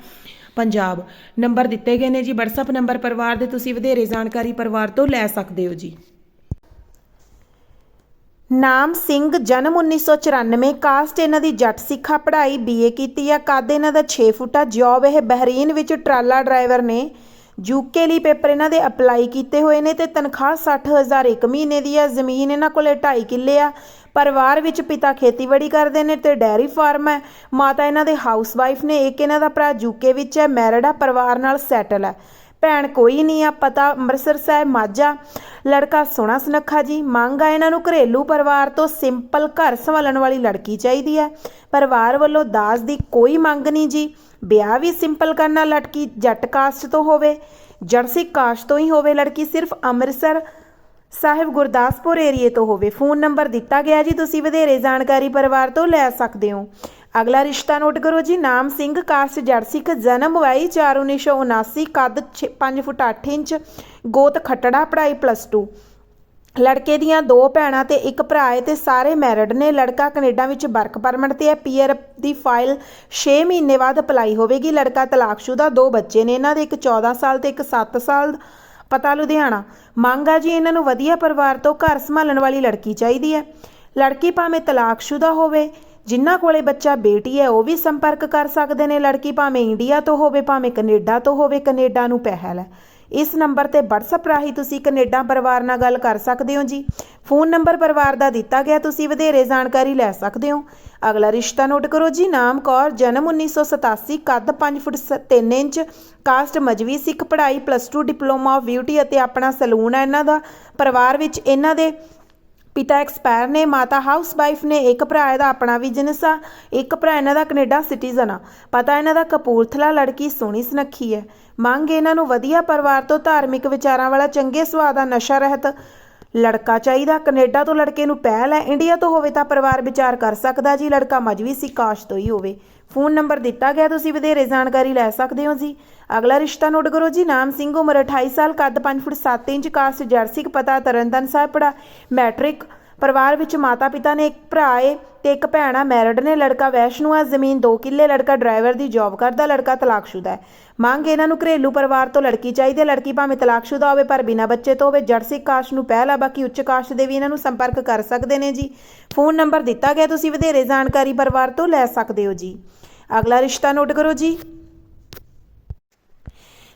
Punjab. Number ਦਿੱਤੇ ਗਏ ਨੇ ਜੀ, WhatsApp ਨੰਬਰ ਪਰਿਵਾਰ ਦੇ ਤੁਸੀਂ ਵਧੇਰੇ ਜਾਣਕਾਰੀ ਪਰਿਵਾਰ ਤੋਂ ਲੈ ਸਕਦੇ ਹੋ ਜੀ। ਨਾਮ ਸਿੰਘ, ਜਨਮ 1994 ਕਾਸਟ ਇਹਨਾਂ ਦੀ ਜੱਟ ਸਿੱਖਾ ਪੜ੍ਹਾਈ ਬੀਏ ਕੀਤੀ ਆ। ਕੱਦ ਇਹਨਾਂ ਦਾ 6 ਫੁੱਟਾ ਜੌਬ ਇਹ ਬਹਿਰੀਨ ਵਿੱਚ ਟਰਾਲਾ ਡਰਾਈਵਰ ਨੇ। ਯੂਕੇ ਲਈ ਪੇਪਰ ਇਹਨਾਂ ਦੇ ਅਪਲਾਈ ਕੀਤੇ ਹੋਏ ਨੇ ਤੇ ਤਨਖਾਹ 60000 ਇੱਕ ਮਹੀਨੇ ਦੀ ਆ। ਜ਼ਮੀਨ ਇਹਨਾਂ ਕੋਲੇ 2.5 ਕਿੱਲੇ ਆ। ਪਰਿਵਾਰ ਵਿੱਚ ਪਿਤਾ ਖੇਤੀਬਾੜੀ ਕਰਦੇ ਨੇ ਤੇ ਡੈਰੀ ਫਾਰਮ ਹੈ। ਮਾਤਾ ਇਹਨਾਂ ਦੇ ਹਾਊਸ ਵਾਈਫ ਨੇ, ਇੱਕ ਇਹਨਾਂ ਦਾ ਭਰਾ ਯੂਕੇ ਵਿੱਚ ਹੈ ਮੈਰਿਡ ਆ, ਪਰਿਵਾਰ ਨਾਲ ਸੈਟਲ ਹੈ। ਭੈਣ ਕੋਈ ਨਹੀਂ ਆ, ਪਤਾ ਅੰਮ੍ਰਿਤਸਰ ਸਾਹਿਬ ਮਾਝਾ। ਲੜਕਾ ਸੋਹਣਾ ਸੁਨੱਖਾ ਜੀ, ਮੰਗ ਆ ਇਹਨਾਂ ਨੂੰ ਘਰੇਲੂ ਪਰਿਵਾਰ ਤੋਂ ਸਿੰਪਲ ਘਰ ਸੰਭਾਲਣ ਵਾਲੀ ਲੜਕੀ ਚਾਹੀਦੀ ਹੈ। ਪਰਿਵਾਰ ਵੱਲੋਂ ਦਾਜ ਦੀ ਕੋਈ ਮੰਗ ਨਹੀਂ ਜੀ। ਵਿਆਹ ਵੀ ਸਿੰਪਲ ਕਰਨਾ ਲੜਕੀ ਜੱਟ ਕਾਸਟ ਤੋਂ ਹੋਵੇ, ਜਰਸੀ ਕਾਸਟ ਤੋਂ ਹੀ ਹੋਵੇ ਲੜਕੀ, ਸਿਰਫ ਅੰਮ੍ਰਿਤਸਰ ਸਾਹਿਬ ਗੁਰਦਾਸਪੁਰ ਏਰੀਏ ਤੋਂ ਹੋਵੇ, ਫੋਨ ਨੰਬਰ ਦਿੱਤਾ ਗਿਆ ਜੀ, ਤੁਸੀਂ ਵਧੇਰੇ ਜਾਣਕਾਰੀ ਪਰਿਵਾਰ ਤੋਂ ਲੈ ਸਕਦੇ ਹੋ। ਅਗਲਾ ਰਿਸ਼ਤਾ ਨੋਟ ਕਰੋ ਜੀ, ਨਾਮ ਸਿੰਘ, ਕਾਸਟ ਜਰਸਿਕ ਜਨਮ 22 4 1979 ਕੱਦ 5 ਫੁੱਟ 8 ਇੰਚ, ਗੋਤ ਖੱਟੜਾ, ਪੜ੍ਹਾਈ ਪਲੱਸ 2 ਲੜਕੇ ਦੀਆਂ ਦੋ ਭੈਣਾਂ ਤੇ ਇੱਕ ਭਰਾ ਹੈ ਤੇ ਸਾਰੇ ਮੈਰਿਡ ਨੇ। ਲੜਕਾ ਕੈਨੇਡਾ ਵਿੱਚ ਵਰਕ ਪਰਮਿਟ ਤੇ ਹੈ। ਪੀਆਰ ਦੀ ਫਾਈਲ 6 ਮਹੀਨੇ ਬਾਅਦ ਅਪਲਾਈ ਹੋਵੇਗੀ। ਲੜਕਾ ਤਲਾਕਸ਼ੁਦਾ, ਦੋ ਬੱਚੇ ਨੇ। ਇਹਨਾਂ ਦੇ ਇੱਕ 14 ਸਾਲ ਤੇ ਇੱਕ 7 ਸਾਲ ਪਤਾ ਲੁਧਿਆਣਾ। ਮੰਗ ਆ ਜੀ ਇਹਨਾਂ ਨੂੰ ਵਧੀਆ ਪਰਿਵਾਰ ਤੋਂ ਘਰ ਸੰਭਾਲਣ ਵਾਲੀ ਲੜਕੀ ਚਾਹੀਦੀ ਹੈ। ਲੜਕੀ ਭਾਵੇਂ ਤਲਾਕਸ਼ੁਦਾ ਹੋਵੇ, ਜਿਨ੍ਹਾਂ ਕੋਲੇ ਬੱਚਾ ਬੇਟੀ ਹੈ, ਉਹ ਵੀ ਸੰਪਰਕ ਕਰ ਸਕਦੇ ਨੇ। ਲੜਕੀ ਭਾਵੇਂ ਇੰਡੀਆ ਤੋਂ ਹੋਵੇ, ਭਾਵੇਂ ਕੈਨੇਡਾ ਤੋਂ ਹੋਵੇ, ਕੈਨੇਡਾ ਨੂੰ ਪਹਿਲ ਹੈ। ਇਸ ਨੰਬਰ ਤੇ WhatsApp ਰਾਹੀਂ ਤੁਸੀਂ ਕੈਨੇਡਾ ਪਰਿਵਾਰ ਨਾਲ ਗੱਲ ਕਰ ਸਕਦੇ ਹੋ ਜੀ। ਫੋਨ ਨੰਬਰ ਪਰਿਵਾਰ ਦਾ ਦਿੱਤਾ ਗਿਆ, ਤੁਸੀਂ ਵਧੇਰੇ ਜਾਣਕਾਰੀ ਲੈ ਸਕਦੇ ਹੋ। ਅਗਲਾ ਰਿਸ਼ਤਾ ਨੋਟ ਕਰੋ ਜੀ, ਨਾਮ ਕੌਰ, ਜਨਮ 1987 ਕੱਦ 5 ਫੁੱਟ 3 ਇੰਚ, ਕਾਸਟ ਮਜਵੀ ਸਿੱਖ ਪੜ੍ਹਾਈ ਪਲੱਸ 2 ਡਿਪਲੋਮਾ ਆਫ ਬਿਊਟੀ ਅਤੇ ਆਪਣਾ ਸਲੂਨ ਹੈ ਇਹਨਾਂ ਦਾ। ਪਰਿਵਾਰ ਵਿੱਚ ਇਹਨਾਂ ਦੇ ਪਿਤਾ ਐਕਸਪਾਇਰ ਨੇ, ਮਾਤਾ ਹਾਊਸ ਵਾਈਫ ਨੇ, ਇੱਕ ਭਰਾ ਇਹਦਾ ਆਪਣਾ ਬਿਜ਼ਨਸ ਆ, ਇੱਕ ਭਰਾ ਇਹਨਾਂ ਦਾ ਕੈਨੇਡਾ ਸਿਟੀਜ਼ਨ ਆ। ਪਤਾ ਇਹਨਾਂ ਦਾ ਕਪੂਰਥਲਾ ਲੜਕੀ ਸੋਹਣੀ ਸੁਨੱਖੀ ਹੈ। ਮੰਗ ਇਹਨਾਂ ਨੂੰ ਵਧੀਆ ਪਰਿਵਾਰ ਤੋਂ ਧਾਰਮਿਕ ਵਿਚਾਰਾਂ ਵਾਲਾ ਚੰਗੇ ਸੁਭਾਅ ਦਾ ਨਸ਼ਾ ਰਹਿਤ ਲੜਕਾ ਚਾਹੀਦਾ। ਕੈਨੇਡਾ ਤੋਂ ਲੜਕੇ ਨੂੰ ਪਹਿਲ ਹੈ। ਇੰਡੀਆ ਤੋਂ ਹੋਵੇ ਤਾਂ ਪਰਿਵਾਰ ਵਿਚਾਰ ਕਰ ਸਕਦਾ ਜੀ। ਲੜਕਾ ਮਜਵੀ ਸੀ, ਕਾਸ਼ ਤੋਂ ਹੀ ਹੋਵੇ। ਫੋਨ ਨੰਬਰ ਦਿੱਤਾ ਗਿਆ। ਤੁਸੀਂ ਵਧੇਰੇ ਜਾਣਕਾਰੀ ਲੈ ਸਕਦੇ ਹੋ ਜੀ। ਅਗਲਾ ਰਿਸ਼ਤਾ ਨੋਟ ਕਰੋ ਜੀ। ਨਾਮ ਸਿੰਘ, ਉਮਰ 28 ਸਾਲ, ਕੱਦ 5 ਫੁੱਟ 7 ਇੰਚ, ਕਾਸਟ ਜਰਸਿਕ ਪਤਾ ਤਰਨਤਨ ਸਾਹਿਬ ਪੜਾ ਮੈਟ੍ਰਿਕ ਪਰਿਵਾਰ ਵਿੱਚ ਮਾਤਾ ਪਿਤਾ ਨੇ ਇੱਕ ਭਰਾ ਏ ਤੇ ਇੱਕ ਭੈਣ ਆ। ਮੈਰਿਡ ਨੇ ਲੜਕਾ ਵੈਸ਼ਨੂ ਆ। ਜ਼ਮੀਨ 2 ਕਿੱਲੇ, ਲੜਕਾ ਡਰਾਈਵਰ ਦੀ ਜੌਬ ਕਰਦਾ, ਲੜਕਾ ਤਲਾਕਸ਼ੁਦਾ ਹੈ। ਮੰਗ ਇਹਨਾਂ ਨੂੰ ਘਰੇਲੂ ਪਰਿਵਾਰ ਤੋਂ ਲੜਕੀ ਚਾਹੀਦੀ ਹੈ। ਲੜਕੀ ਭਾਵੇਂ ਤਲਾਕਸ਼ੁਦਾ ਹੋਵੇ ਪਰ ਬਿਨਾਂ ਬੱਚੇ ਤੋਂ ਹੋਵੇ ਜਰਸੀ ਕਾਸ਼ ਨੂੰ ਪਹਿਲਾ ਬਾਕੀ ਉੱਚ ਕਾਸ਼ ਦੇ ਵੀ ਇਹਨਾਂ ਨੂੰ ਸੰਪਰਕ ਕਰ ਸਕਦੇ ਨੇ ਜੀ। ਫੋਨ ਨੰਬਰ ਦਿੱਤਾ ਗਿਆ। ਤੁਸੀਂ ਵਧੇਰੇ ਜਾਣਕਾਰੀ ਪਰਿਵਾਰ ਤੋਂ ਲੈ ਸਕਦੇ ਹੋ ਜੀ। ਅਗਲਾ ਰਿਸ਼ਤਾ ਨੋਟ ਕਰੋ ਜੀ।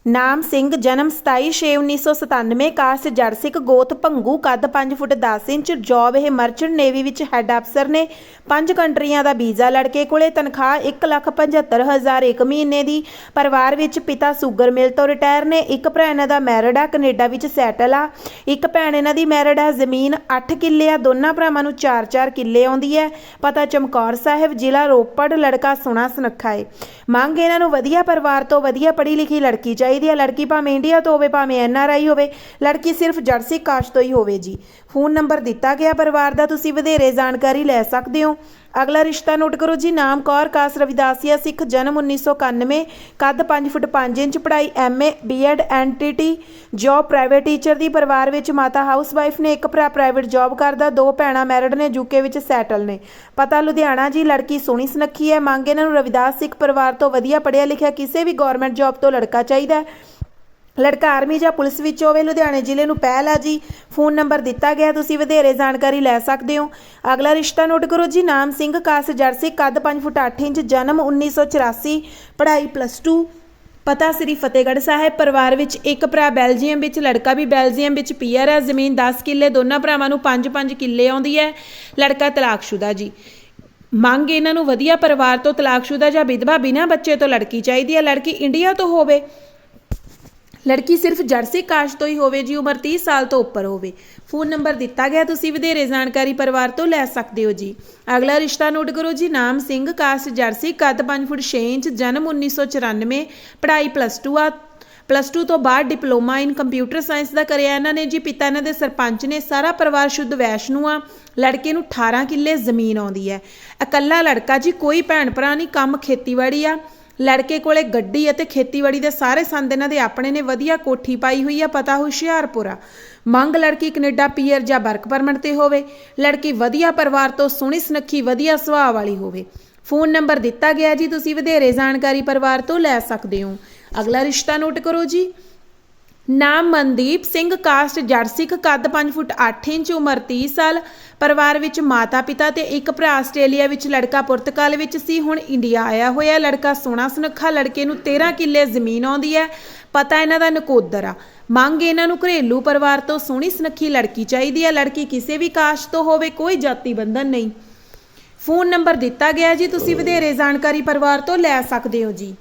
ਨਾਮ ਸਿੰਘ ਜਨਮ 27/6/1997 ਕਾਸਟ ਜੜ ਸਿੱਖ ਗੋਤ ਭੰਗੂ ਕੱਦ 5 ਫੁੱਟ 10 ਇੰਚ ਜੌਬ ਇਹ ਮਰਚੈਂਟ ਨੇਵੀ ਵਿੱਚ ਹੈੱਡ ਅਫਸਰ ਨੇ ਪੰਜ ਕੰਟਰੀਆਂ ਦਾ ਵੀਜ਼ਾ ਲੜਕੇ ਕੋਲੇ ਤਨਖਾਹ 1,75,000 ਇੱਕ ਮਹੀਨੇ ਦੀ ਪਰਿਵਾਰ ਵਿੱਚ ਪਿਤਾ ਸ਼ੂਗਰ ਮਿਲ ਤੋਂ ਰਿਟਾਇਰ ਨੇ ਇੱਕ ਭਰਾ ਇਹਨਾਂ ਦਾ ਮੈਰਿਡ ਆ ਕੈਨੇਡਾ ਵਿੱਚ ਸੈਟਲ ਆ ਇੱਕ ਭੈਣ ਇਹਨਾਂ ਦੀ ਮੈਰਿਡ ਆ ਜ਼ਮੀਨ 8 ਕਿੱਲੇ ਆ ਦੋਨਾਂ ਭਰਾਵਾਂ ਨੂੰ 4-4 ਕਿੱਲੇ ਆਉਂਦੀ ਹੈ ਪਤਾ ਚਮਕੌਰ ਸਾਹਿਬ ਜ਼ਿਲ੍ਹਾ ਰੋਪੜ ਲੜਕਾ ਸੁਣਾ ਸੁਨੱਖਾ ਏ। ਮੰਗ ਇਹਨਾਂ ਨੂੰ ਵਧੀਆ ਪਰਿਵਾਰ ਤੋਂ ਵਧੀਆ ਪੜ੍ਹੀ ਲਿਖੀ ਲੜਕੀ ਚਾਹੀਦੀ ਚਾਹੀਦੀ ਹੈ। ਲੜਕੀ ਭਾਵੇਂ ਇੰਡੀਆ ਤੋਂ ਹੋਵੇ, ਭਾਵੇਂ ਐਨ ਆਰ ਆਈ ਹੋਵੇ, ਲੜਕੀ ਸਿਰਫ ਜਰਸੀ ਕਾਸ਼ ਤੋਂ ਹੀ ਹੋਵੇ ਜੀ। ਫੋਨ ਨੰਬਰ ਦਿੱਤਾ ਗਿਆ ਪਰਿਵਾਰ ਦਾ, ਤੁਸੀਂ ਵਧੇਰੇ ਜਾਣਕਾਰੀ ਲੈ ਸਕਦੇ ਹੋ। ਅਗਲਾ ਰਿਸ਼ਤਾ ਨੋਟ ਕਰੋ ਜੀ, ਨਾਮ ਕੌਰ, ਕਾਸ ਰਵਿਦਾਸੀਆ ਸਿੱਖ, ਜਨਮ 1991 ਕੱਦ 5 ਫੁੱਟ 5 ਇੰਚ, ਪੜ੍ਹਾਈ MA BEd, NTT, job private teacher ਦੀ, ਪਰਿਵਾਰ ਵਿੱਚ ਮਾਤਾ ਹਾਊਸਵਾਈਫ ਨੇ, ਇੱਕ ਭਰਾ ਪ੍ਰਾਈਵੇਟ ਜੌਬ ਕਰਦਾ, ਦੋ ਭੈਣਾਂ ਮੈਰਿਡ ਨੇ, ਯੂਕੇ ਵਿੱਚ ਸੈਟਲ ਨੇ। ਪਤਾ ਲੁਧਿਆਣਾ ਜੀ, ਲੜਕੀ ਸੋਹਣੀ ਸੁਨੱਖੀ ਹੈ, ਮੰਗ ਇਹਨਾਂ ਨੂੰ ਰਵਿਦਾਸ ਸਿੱਖ ਪਰਿਵਾਰ ਤੋਂ ਵਧੀਆ ਪੜ੍ਹਿਆ ਲਿਖਿਆ ਕਿਸੇ ਵੀ ਗਵਰਨਮੈਂਟ ਜੌਬ ਤੋਂ ਲੜਕਾ ਚਾਹੀਦਾ ਹੈ। ਲੜਕਾ ਆਰਮੀ ਜਾਂ ਪੁਲਿਸ ਵਿੱਚ ਹੋਵੇ, ਲੁਧਿਆਣੇ ਜ਼ਿਲ੍ਹੇ ਨੂੰ ਪਹਿਲ ਆ ਜੀ। ਫੋਨ ਨੰਬਰ ਦਿੱਤਾ ਗਿਆ, ਤੁਸੀਂ ਵਧੇਰੇ ਜਾਣਕਾਰੀ ਲੈ ਸਕਦੇ ਹੋ। ਅਗਲਾ ਰਿਸ਼ਤਾ ਨੋਟ ਕਰੋ ਜੀ, ਨਾਮ ਸਿੰਘ ਕਾਸ ਜਰਸੀ, ਕੱਦ 5 ਫੁੱਟ 8 ਇੰਚ, ਜਨਮ 1984 ਪੜ੍ਹਾਈ ਪਲੱਸ 2 ਪਤਾ ਸ੍ਰੀ ਫਤਿਹਗੜ੍ਹ ਸਾਹਿਬ, ਪਰਿਵਾਰ ਵਿੱਚ ਇੱਕ ਭਰਾ ਬੈਲਜੀਅਮ ਵਿੱਚ, ਲੜਕਾ ਵੀ ਬੈਲਜੀਅਮ ਵਿੱਚ ਪੀਅਰ ਹੈ ਜ਼ਮੀਨ 10 ਕਿੱਲੇ, ਦੋਨਾਂ ਭਰਾਵਾਂ ਨੂੰ 5-5 ਕਿੱਲੇ ਆਉਂਦੀ ਹੈ। ਲੜਕਾ ਤਲਾਕਸ਼ੁਦਾ ਜੀ। ਮੰਗ ਇਹਨਾਂ ਨੂੰ ਵਧੀਆ ਪਰਿਵਾਰ ਤੋਂ ਤਲਾਕਸ਼ੁਦਾ ਜਾਂ ਵਿਧਵਾ ਬਿਨਾਂ ਬੱਚੇ ਤੋਂ ਲੜਕੀ ਚਾਹੀਦੀ ਹੈ। ਲੜਕੀ ਇੰਡੀਆ ਤੋਂ ਹੋਵੇ ਲੜਕੀ ਸਿਰਫ ਜਰਸੀ ਕਾਸ਼ ਤੋਂ ਹੀ ਹੋਵੇ, ਜੀ ਉਮਰ 30 ਸਾਲ ਤੋਂ ਉੱਪਰ ਹੋਵੇ। ਫੋਨ ਨੰਬਰ ਦਿੱਤਾ ਗਿਆ, ਤੁਸੀਂ ਵਧੇਰੇ ਜਾਣਕਾਰੀ ਪਰਿਵਾਰ ਤੋਂ ਲੈ ਸਕਦੇ ਹੋ ਜੀ। ਅਗਲਾ ਰਿਸ਼ਤਾ ਨੋਟ ਕਰੋ ਜੀ, ਨਾਮ ਸਿੰਘ ਕਾਸ਼, ਜਰਸੀ ਕੱਦ 5 ਫੁੱਟ 6 ਇੰਚ, ਜਨਮ 1994 ਪੜ੍ਹਾਈ ਪਲੱਸ 2 ਆ। ਪਲੱਸ 2 ਤੋਂ ਬਾਅਦ ਡਿਪਲੋਮਾ ਇਨ ਕੰਪਿਊਟਰ ਸਾਇੰਸ ਦਾ ਕਰਿਆ ਇਹਨਾਂ ਨੇ ਜੀ, ਪਿਤਾ ਇਹਨਾਂ ਦੇ ਸਰਪੰਚ ਨੇ, ਸਾਰਾ ਪਰਿਵਾਰ ਸ਼ੁੱਧ ਵੈਸ਼ਨੂ ਆ। ਲੜਕੇ ਨੂੰ 18 ਕਿੱਲੇ ਜ਼ਮੀਨ ਆਉਂਦੀ ਹੈ। ਇਕੱਲਾ ਲੜਕਾ ਜੀ, ਕੋਈ ਭੈਣ ਭਰਾ ਨਹੀਂ, ਕੰਮ ਖੇਤੀਬਾੜੀ ਆ। ਲੜਕੇ ਕੋਲੇ ਗੱਡੀ ਅਤੇ ਖੇਤੀਬਾੜੀ ਦੇ ਸਾਰੇ ਸੰਦ ਇਹਨਾਂ ਦੇ ਆਪਣੇ ਨੇ, ਵਧੀਆ ਕੋਠੀ ਪਾਈ ਹੋਈ ਆ, ਪਤਾ ਹੁਸ਼ਿਆਰਪੁਰਾ। ਮੰਗ ਲੜਕੀ ਕੈਨੇਡਾ, ਪੀਅਰ ਜਾਂ ਵਰਕ ਪਰਮਿਟ ਤੇ ਹੋਵੇ। ਲੜਕੀ ਵਧੀਆ ਪਰਿਵਾਰ ਤੋਂ ਸੋਹਣੀ ਸੁਨੱਖੀ, ਵਧੀਆ ਸੁਭਾਅ ਵਾਲੀ ਹੋਵੇ। ਫੋਨ ਨੰਬਰ ਦਿੱਤਾ ਗਿਆ ਜੀ, ਤੁਸੀਂ ਵਧੇਰੇ ਜਾਣਕਾਰੀ ਪਰਿਵਾਰ ਤੋਂ ਲੈ ਸਕਦੇ ਹੋ। ਅਗਲਾ ਰਿਸ਼ਤਾ ਨੋਟ ਕਰੋ ਜੀ। ਨਾਮ ਮਨਦੀਪ ਸਿੰਘ, ਕਾਸਟ ਜਰਸਿਕ ਕੱਦ 5 ਫੁੱਟ 8 ਇੰਚ, ਉਮਰ 30 ਸਾਲ, ਪਰਿਵਾਰ ਵਿੱਚ ਮਾਤਾ ਪਿਤਾ ਤੇ ਇੱਕ ਭਰਾ ਆਸਟ੍ਰੇਲੀਆ ਵਿੱਚ ਲੜਕਾ ਪੁਰਤਗਾਲ ਵਿੱਚ ਸੀ, ਹੁਣ ਇੰਡੀਆ ਆਇਆ ਹੋਇਆ। ਲੜਕਾ ਸੋਹਣਾ ਸੁਨੱਖਾ, ਲੜਕੇ ਨੂੰ 13 ਕਿੱਲੇ ਜ਼ਮੀਨ ਆਉਂਦੀ ਹੈ, ਪਤਾ ਇਹਨਾਂ ਦਾ ਨਕੋਦਰ ਆ। ਮੰਗ ਇਹਨਾਂ ਨੂੰ ਘਰੇਲੂ ਪਰਿਵਾਰ ਤੋਂ ਸੋਹਣੀ ਸੁਨੱਖੀ ਲੜਕੀ ਚਾਹੀਦੀ ਹੈ। ਲੜਕੀ ਕਿਸੇ ਵੀ ਕਾਸਟ ਤੋਂ ਹੋਵੇ, ਕੋਈ ਜਾਤੀ ਬੰਧਨ ਨਹੀਂ। ਫੋਨ ਨੰਬਰ ਦਿੱਤਾ ਗਿਆ ਜੀ, ਤੁਸੀਂ ਵਧੇਰੇ ਜਾਣਕਾਰੀ ਪਰਿਵਾਰ ਤੋਂ ਲੈ ਸਕਦੇ ਹੋ ਜੀ।